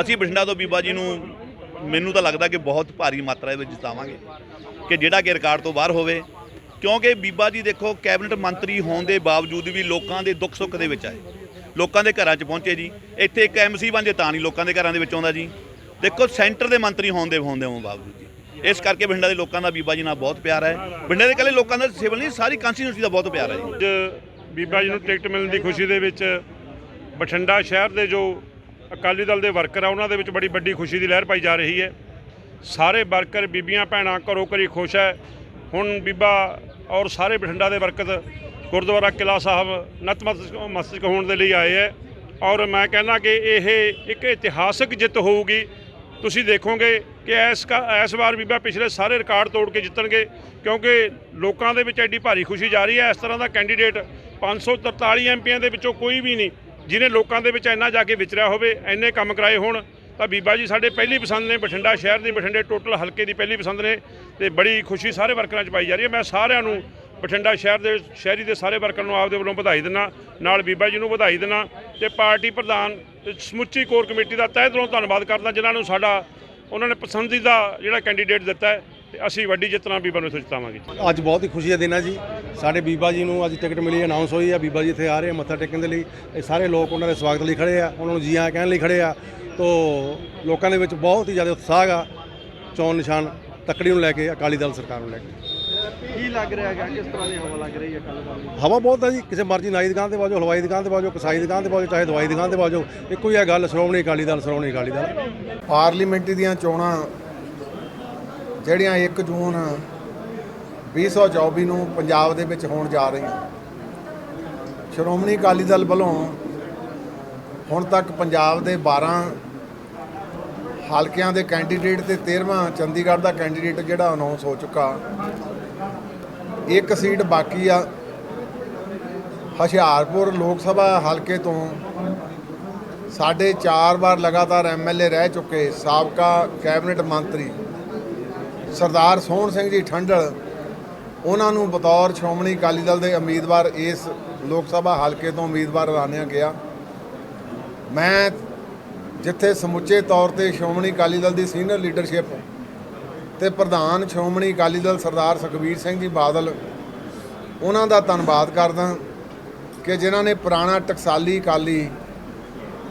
ਅਸੀਂ ਬਠਿੰਡਾ ਤੋਂ ਬੀਬਾ ਜੀ ਨੂੰ, ਮੈਨੂੰ ਤਾਂ ਲੱਗਦਾ ਕਿ ਬਹੁਤ ਭਾਰੀ ਮਾਤਰਾ ਦੇ ਵਿੱਚ ਜਿਤਾਵਾਂਗੇ ਕਿ ਜਿਹੜਾ ਕਿ ਰਿਕਾਰਡ ਤੋਂ ਬਾਹਰ ਹੋਵੇ। ਕਿਉਂਕਿ ਬੀਬਾ ਜੀ ਦੇਖੋ, ਕੈਬਨਿਟ ਮੰਤਰੀ ਹੋਣ ਦੇ ਬਾਵਜੂਦ ਵੀ ਲੋਕਾਂ ਦੇ ਦੁੱਖ ਸੁੱਖ ਦੇ ਵਿੱਚ ਆਏ। ਲੋਕਾਂ ਦੇ ਘਰਾਂ 'ਚ ਪਹੁੰਚੇ ਜੀ। ਇੱਥੇ ਇੱਕ ਐਮਸੀ ਬਣ ਜੇ ਤਾਂ ਨਹੀਂ ਲੋਕਾਂ ਦੇ ਘਰਾਂ ਦੇ ਵਿੱਚ ਆਉਂਦਾ ਜੀ। ਦੇਖੋ, ਸੈਂਟਰ ਦੇ ਮੰਤਰੀ ਹੋਣ ਦੇ ਹੋਣ ਦੇ ਬਾਵਜੂਦ ਇਸ ਕਰਕੇ ਬਠਿੰਡਾ ਦੇ ਲੋਕਾਂ ਦਾ ਬੀਬਾ ਜੀ ਨਾਲ ਬਹੁਤ ਪਿਆਰ ਹੈ। ਬਠਿੰਡਾ ਦੇ ਇਕੱਲੇ ਲੋਕਾਂ ਦਾ ਸਿਵਲ ਨਹੀਂ, ਸਾਰੀ ਕਾਂਸਟੀਟਿਊਂਸੀ ਦਾ ਬਹੁਤ ਪਿਆਰ ਹੈ ਜੀ। ਅੱਜ ਬੀਬਾ ਜੀ ਨੂੰ ਟਿਕਟ ਮਿਲਣ ਦੀ ਖੁਸ਼ੀ ਦੇ ਵਿੱਚ ਬਠਿੰਡਾ ਸ਼ਹਿਰ ਦੇ ਜੋ ਅਕਾਲੀ ਦਲ ਦੇ ਵਰਕਰ ਆ, ਉਹਨਾਂ ਦੇ ਵਿੱਚ ਬੜੀ ਵੱਡੀ ਖੁਸ਼ੀ ਦੀ ਲਹਿਰ ਪਾਈ ਜਾ ਰਹੀ ਹੈ। ਸਾਰੇ ਵਰਕਰ ਬੀਬੀਆਂ, ਭੈਣਾਂ ਘਰੋ ਘਰੀ ਖੁਸ਼ ਹੈ। ਹੁਣ ਬੀਬਾ ਔਰ ਸਾਰੇ ਬਠਿੰਡਾ ਦੇ ਵਰਕਰ ਗੁਰਦੁਆਰਾ ਕਿਲਾ ਸਾਹਿਬ ਨਤਮਸਤਕ ਮਸਤਕ ਹੋਣ ਦੇ ਲਈ ਆਏ ਹੈ। ਔਰ ਮੈਂ ਕਹਿੰਦਾ ਕਿ ਇਹ ਇੱਕ ਇਤਿਹਾਸਕ ਜਿੱਤ ਹੋਊਗੀ। ਤੁਸੀਂ ਦੇਖੋਗੇ ਕਿ ਇਸ ਕਾ- ਇਸ ਵਾਰ ਬੀਬਾ ਪਿਛਲੇ ਸਾਰੇ ਰਿਕਾਰਡ ਤੋੜ ਕੇ ਜਿੱਤਣਗੇ, ਕਿਉਂਕਿ ਲੋਕਾਂ ਦੇ ਵਿੱਚ ਐਡੀ ਭਾਰੀ ਖੁਸ਼ੀ ਜਾ ਰਹੀ ਹੈ। ਇਸ ਤਰ੍ਹਾਂ ਦਾ ਕੈਂਡੀਡੇਟ 543 ਐਮਪੀਆਂ ਦੇ ਵਿੱਚੋਂ ਕੋਈ ਵੀ ਨਹੀਂ, ਜਿਹਨੇ ਲੋਕਾਂ ਦੇ ਵਿੱਚ ਇੰਨਾ ਜਾ ਕੇ ਵਿਚਰਿਆ ਹੋਵੇ, ਇੰਨੇ ਕੰਮ ਕਰਾਏ ਹੋਣ, ਤਾਂ ਬੀਬਾ ਜੀ ਸਾਡੇ ਪਹਿਲੀ ਪਸੰਦ ਨੇ ਬਠਿੰਡਾ ਸ਼ਹਿਰ ਦੀ, ਬਠਿੰਡੇ ਟੋਟਲ ਹਲਕੇ ਦੀ ਪਹਿਲੀ ਪਸੰਦ ਨੇ, ਤੇ ਬੜੀ ਖੁਸ਼ੀ ਸਾਰੇ ਵਰਕਰਾਂ 'ਚ ਪਾਈ ਜਾ ਰਹੀ ਹੈ। ਮੈਂ ਸਾਰਿਆਂ ਨੂੰ ਬਠਿੰਡਾ ਸ਼ਹਿਰ ਦੇ ਸ਼ਹਿਰੀ ਦੇ ਸਾਰੇ ਵਰਕਰ ਨੂੰ ਆਪਦੇ ਵੱਲੋਂ ਵਧਾਈ ਦਿੰਦਾ, ਨਾਲ ਬੀਬਾ ਜੀ ਨੂੰ ਵਧਾਈ ਦਿੰਦਾ ਤੇ ਪਾਰਟੀ ਪ੍ਰਧਾਨ ਤੇ ਸਮੁੱਚੀ ਕੋਰ ਕਮੇਟੀ ਦਾ ਤਹਿ ਦਿਲੋਂ ਧੰਨਵਾਦ ਕਰਦਾ, ਜਿਨ੍ਹਾਂ ਨੂੰ ਸਾਡਾ, ਉਹਨਾਂ ਨੇ ਪਸੰਦੀਦਾ ਜਿਹੜਾ ਕੈਂਡੀਡੇਟ ਦਿੱਤਾ ਹੈ, ਤੇ ਅਸੀਂ ਵੱਡੀ ਜਿੱਤਣਾ ਬੀਬਾ ਨੂੰ ਇੱਥੇ ਜਿਤਾਵਾਂਗੇ। ਅੱਜ ਬਹੁਤ ਹੀ ਖੁਸ਼ੀ ਦਾ ਦਿਨ ਹੈ ਜੀ। ਸਾਡੇ ਬੀਬਾ ਜੀ ਨੂੰ ਅੱਜ ਟਿਕਟ ਮਿਲੀ ਅਨਾਉਂਸ ਹੋਈ ਹੈ ਬੀਬਾ ਜੀ ਇੱਥੇ ਆ ਰਹੇ ਆ ਮੱਥਾ ਟੇਕਣ ਦੇ ਲਈ। ਇਹ ਸਾਰੇ ਲੋਕ ਉਹਨਾਂ ਦੇ ਸਵਾਗਤ ਲਈ ਖੜੇ ਆ, ਉਹਨਾਂ ਨੂੰ ਜੀ ਆਇਆਂ ਕਹਿਣ ਲਈ ਖੜੇ ਆ। ਤੋ ਲੋਕਾਂ ਦੇ ਵਿੱਚ ਬਹੁਤ ਹੀ ਜ਼ਿਆਦਾ ਉਤਸ਼ਾਹ ਆ, ਚੋਣ ਨਿਸ਼ਾਨ ਤੱਕੜੀ ਨੂੰ ਲੈ ਕੇ, ਅਕਾਲੀ ਦਲ ਸਰਕਾਰ ਨੂੰ ਲੈ ਕੇ। ਕੀ ਲੱਗ ਰਿਹਾ ਹੈਗਾ? ਕਿਸ ਤਰ੍ਹਾਂ ਦੀ ਹਵਾ ਲੱਗ ਰਹੀ ਹੈ ਕੱਲ ਦਾ ਹਵਾ ਬਹੁਤ ਹੈ ਜੀ ਕਿਸੇ ਮਰਜ਼ੀ ਨਾਈ ਦੁਕਾਨ ਤੇ ਬਾਜੋ ਹਲਵਾਈ ਦੁਕਾਨ ਤੇ ਬਾਜੋ ਕਸਾਈ ਦੁਕਾਨ ਤੇ ਬਾਜੋ ਚਾਹੇ ਦਵਾਈ ਦੁਕਾਨ ਤੇ ਬਾਜੋ ਇੱਕੋ ਹੀ ਹੈ ਗੱਲ ਸ਼੍ਰੋਮਣੀ ਅਕਾਲੀ ਦਲ ਸ਼੍ਰੋਮਣੀ ਅਕਾਲੀ ਦਲ। ਪਾਰਲੀਮੈਂਟ ਦੀਆਂ ਚੋਣਾਂ ਜਿਹੜੀਆਂ 1 ਜੂਨ 2024 ਨੂੰ ਪੰਜਾਬ ਦੇ ਵਿੱਚ ਹੋਣ ਜਾ ਰਹੀਆਂ। ਸ਼੍ਰੋਮਣੀ ਅਕਾਲੀ ਦਲ ਵੱਲੋਂ ਹੁਣ ਤੱਕ ਪੰਜਾਬ ਦੇ 12 ਹਲਕਿਆਂ ਦੇ ਕੈਂਡੀਡੇਟ ਤੇ 13ਵਾਂ ਚੰਡੀਗੜ੍ਹ ਦਾ ਕੈਂਡੀਡੇਟ ਜਿਹੜਾ ਅਨਾਉਂਸ ਹੋ ਚੁੱਕਾ। ਇੱਕ ਸੀਟ ਬਾਕੀ ਆ। ਹੁਸ਼ਿਆਰਪੁਰ ਲੋਕ ਸਭਾ ਹਲਕੇ ਤੋਂ ਸਾਡੇ 4 ਵਾਰ ਲਗਾਤਾਰ ਐਮਐਲਏ ਰਹਿ ਚੁੱਕੇ ਸਾਬਕਾ ਕੈਬਨਿਟ ਮੰਤਰੀ ਸਰਦਾਰ ਸੋਹਣ ਸਿੰਘ ਜੀ ਠੰਡਲ। ਉਹਨਾਂ ਨੂੰ ਬਤੌਰ ਸ਼੍ਰੋਮਣੀ ਅਕਾਲੀ ਦਲ ਦੇ ਉਮੀਦਵਾਰ ਇਸ ਲੋਕ ਸਭਾ ਹਲਕੇ ਤੋਂ ਉਮੀਦਵਾਰ ਐਲਾਨਿਆ ਗਿਆ। ਮੈਂ ਜਿੱਥੇ ਸਮੁੱਚੇ ਤੌਰ ਤੇ ਸ਼੍ਰੋਮਣੀ ਅਕਾਲੀ ਦਲ ਦੀ ਸੀਨੀਅਰ ਲੀਡਰਸ਼ਿਪ ਤੇ ਪ੍ਰਧਾਨ ਸ਼੍ਰੋਮਣੀ ਅਕਾਲੀ ਦਲ ਸਰਦਾਰ ਸੁਖਬੀਰ ਸਿੰਘ ਜੀ ਬਾਦਲ, ਉਹਨਾਂ ਦਾ ਧੰਨਵਾਦ ਕਰਦਾ ਕਿ ਜਿਨ੍ਹਾਂ ਨੇ ਪੁਰਾਣਾ ਟਕਸਾਲੀ ਅਕਾਲੀ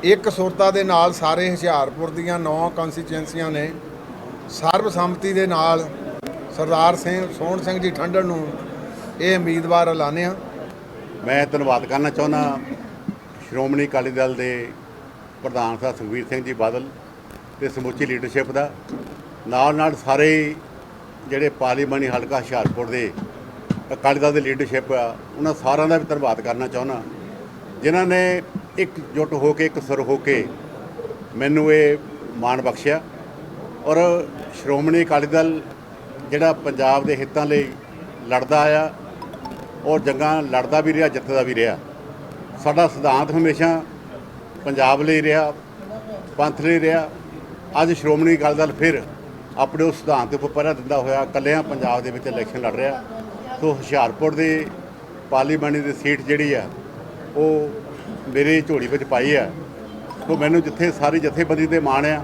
ਇੱਕ ਸੁਰਤਾ ਦੇ ਨਾਲ ਸਾਰੇ ਹੁਸ਼ਿਆਰਪੁਰ ਦੀਆਂ ਨੌ ਕਨਸਟੀਚੁਐਂਸੀਆਂ ਨੇ ਸਰਬਸੰਮਤੀ ਦੇ ਨਾਲ ਸਰਦਾਰ ਸਿੰਘ ਸੋਹਣ ਸਿੰਘ ਜੀ ਠੰਡਣ ਨੂੰ ਇਹ ਉਮੀਦਵਾਰ ਐਲਾਨਿਆ। ਮੈਂ ਧੰਨਵਾਦ ਕਰਨਾ ਚਾਹੁੰਦਾ ਸ਼੍ਰੋਮਣੀ ਅਕਾਲੀ ਦਲ ਦੇ ਪ੍ਰਧਾਨ ਸਾਹਿਬ ਸੁਖਬੀਰ ਸਿੰਘ ਜੀ ਬਾਦਲ ਤੇ ਸਮੁੱਚੀ ਲੀਡਰਸ਼ਿਪ ਦਾ। ਨਾਲ ਨਾਲ ਸਾਰੇ ਜਿਹੜੇ ਪਾਰਲੀਮਾਨੀ ਹਲਕਾ ਹੁਸ਼ਿਆਰਪੁਰ ਦੇ, ਅਕਾਲੀ ਦਲ ਦੀ ਲੀਡਰਸ਼ਿਪ ਆ, ਉਹਨਾਂ ਸਾਰਿਆਂ ਦਾ ਵੀ ਧੰਨਵਾਦ ਕਰਨਾ ਚਾਹੁੰਦਾ। ਜਿਨ੍ਹਾਂ ਨੇ ਇੱਕ ਇਕਜੁੱਟ ਹੋ ਕੇ, ਇੱਕ ਸੁਰ ਹੋ ਕੇ ਮੈਨੂੰ ਇਹ ਮਾਣ ਬਖਸ਼ਿਆ। ਔਰ ਸ਼੍ਰੋਮਣੀ ਅਕਾਲੀ ਦਲ ਜਿਹੜਾ ਪੰਜਾਬ ਦੇ ਹਿੱਤਾਂ ਲਈ ਲੜਦਾ ਆ ਔਰ ਜੰਗਾਂ ਲੜਦਾ ਵੀ ਰਿਹਾ, ਜਿੱਤਦਾ ਵੀ ਰਿਹਾ। ਸਾਡਾ ਸਿਧਾਂਤ ਹਮੇਸ਼ਾ ਪੰਜਾਬ ਲਈ ਰਿਹਾ, ਪੰਥ ਲਈ ਰਿਹਾ। ਅੱਜ ਸ਼੍ਰੋਮਣੀ ਅਕਾਲੀ ਦਲ ਫਿਰ ਆਪਣੇ ਉਸ ਸਿਧਾਂਤ ਦੇ ਉੱਪਰ ਪਹਿਰਾ ਦਿੰਦਾ ਹੋਇਆ, ਇਕੱਲਿਆਂ ਪੰਜਾਬ ਦੇ ਵਿੱਚ ਇਲੈਕਸ਼ਨ ਲੜ ਰਿਹਾ। ਸੋ ਹੁਸ਼ਿਆਰਪੁਰ ਦੇ ਪਾਰਲੀਮੈਂਟ ਦੀ ਸੀਟ ਜਿਹੜੀ ਆ, ਉਹ ਮੇਰੇ ਝੋਲੀ ਵਿੱਚ ਪਾਈ ਆ। ਸੋ ਮੈਨੂੰ ਜਿੱਥੇ ਸਾਰੀ ਜਥੇਬੰਦੀ ਤੇ ਮਾਣ ਆ,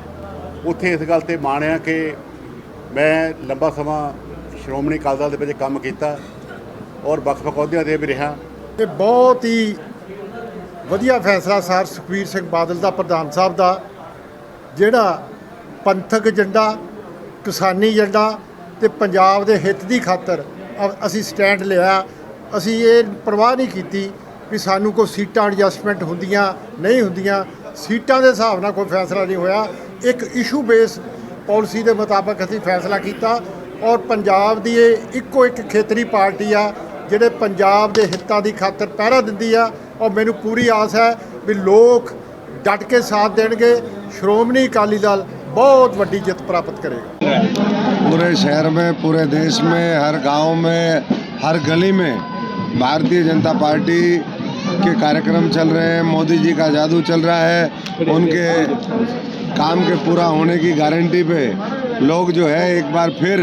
ਉੱਥੇ ਇਸ ਗੱਲ ਤੇ ਮਾਣ ਆ ਕਿ ਮੈਂ ਲੰਬਾ ਸਮਾਂ ਸ਼੍ਰੋਮਣੀ ਅਕਾਲੀ ਦਲ ਦੇ ਵਿੱਚ ਕੰਮ ਕੀਤਾ ਔਰ ਵੱਖ-ਵੱਖ ਅਹੁਦਿਆਂ ਤੇ ਵੀ ਰਿਹਾ। ਇਹ ਬਹੁਤ ਹੀ ਵਧੀਆ ਫੈਸਲਾ ਸਰ ਸੁਖਬੀਰ ਸਿੰਘ ਬਾਦਲ ਦਾ, ਪ੍ਰਧਾਨ ਸਾਹਿਬ ਦਾ, ਜਿਹੜਾ ਪੰਥਕ ਏਜੰਡਾ ਕਿਸਾਨੀ ਏਜੰਡਾ ਤੇ ਪੰਜਾਬ ਦੇ ਹਿੱਤ ਦੀ ਖਾਤਰ ਅ- ਅਸੀਂ ਸਟੈਂਡ ਲਿਆ। ਅਸੀਂ ਇਹ ਪਰਵਾਹ ਨਹੀਂ ਕੀਤੀ ਵੀ ਸਾਨੂੰ ਕੋਈ ਸੀਟਾਂ ਐਡਜਸਟਮੈਂਟ ਹੁੰਦੀਆਂ, ਨਹੀਂ ਹੁੰਦੀਆਂ। ਸੀਟਾਂ ਦੇ ਹਿਸਾਬ ਨਾਲ ਕੋਈ ਫੈਸਲਾ ਨਹੀਂ ਹੋਇਆ। ਇੱਕ ਇਸ਼ੂ ਬੇਸ ਪਾਲਿਸੀ ਦੇ ਮੁਤਾਬਕ ਅਸੀਂ ਫੈਸਲਾ ਕੀਤਾ ਔਰ ਪੰਜਾਬ ਦੀ ਇਹ ਇੱਕੋ ਇੱਕ ਖੇਤਰੀ ਪਾਰਟੀ ਆ, ਜਿਹੜੇ ਪੰਜਾਬ ਦੇ ਹਿੱਤਾਂ ਦੀ ਖਾਤਰ ਪਹਿਰਾ ਦਿੰਦੀ ਆ। ਔਰ ਮੈਨੂੰ ਪੂਰੀ ਆਸ ਹੈ ਵੀ ਲੋਕ ਡਟ ਕੇ ਸਾਥ ਦੇਣਗੇ। ਸ਼੍ਰੋਮਣੀ ਅਕਾਲੀ ਦਲ बहुत बड़ी जित प्राप्त करेगा। पूरे शहर में, पूरे देश में, हर गाँव में, हर गली में भारतीय जनता पार्टी के कार्यक्रम चल रहे हैं, मोदी जी का जादू चल रहा है, उनके काम के पूरा होने की गारंटी पे लोग जो है एक बार फिर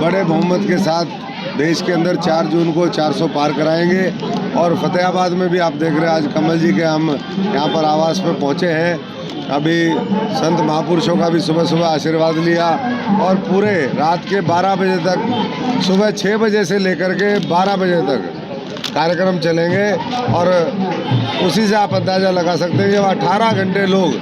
बड़े बहुमत के साथ देश के अंदर 4 जून को 400 पार कराएँगे। और फतेहाबाद में भी आप देख रहे हैं, आज कमल जी के हम यहाँ पर आवास पर पहुँचे हैं। अभी संत महापुरुषों का भी सुबह सुबह आशीर्वाद लिया और पूरे रात के 12 बजे तक, सुबह 6 बजे से लेकर के 12 बजे तक कार्यक्रम चलेंगे और उसी से आप अंदाज़ा लगा सकते हैं, जब 18 घंटे लोग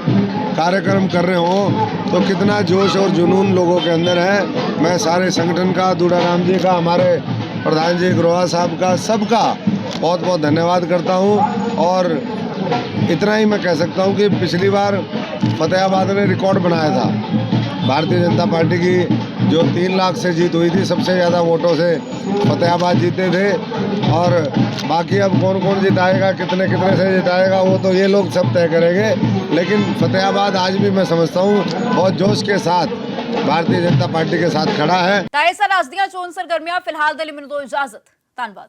कार्यक्रम कर रहे हों तो कितना जोश और जुनून लोगों के अंदर है। मैं सारे संगठन का दूड़ा राम जी का, हमारे प्रधान जी, ग्रोहा साहब का, सबका बहुत बहुत धन्यवाद करता हूँ और इतना ही मैं कह सकता हूँ कि पिछली बार फतेहाबाद ने रिकॉर्ड बनाया था। भारतीय जनता पार्टी की जो तीन लाख से जीत हुई थी, सबसे ज़्यादा वोटों से फतेहाबाद जीते थे। और बाकी अब कौन कौन जिताएगा, कितने कितने से जिताएगा, वो तो ये लोग सब तय करेंगे। लेकिन फतेहाबाद आज भी मैं समझता हूँ, बहुत जोश के साथ भारतीय जनता पार्टी के साथ खड़ा है। चोन सरगर्मियाँ, फ़िलहाल दिल्ली में दो तो इजाज़त। धन्यवाद।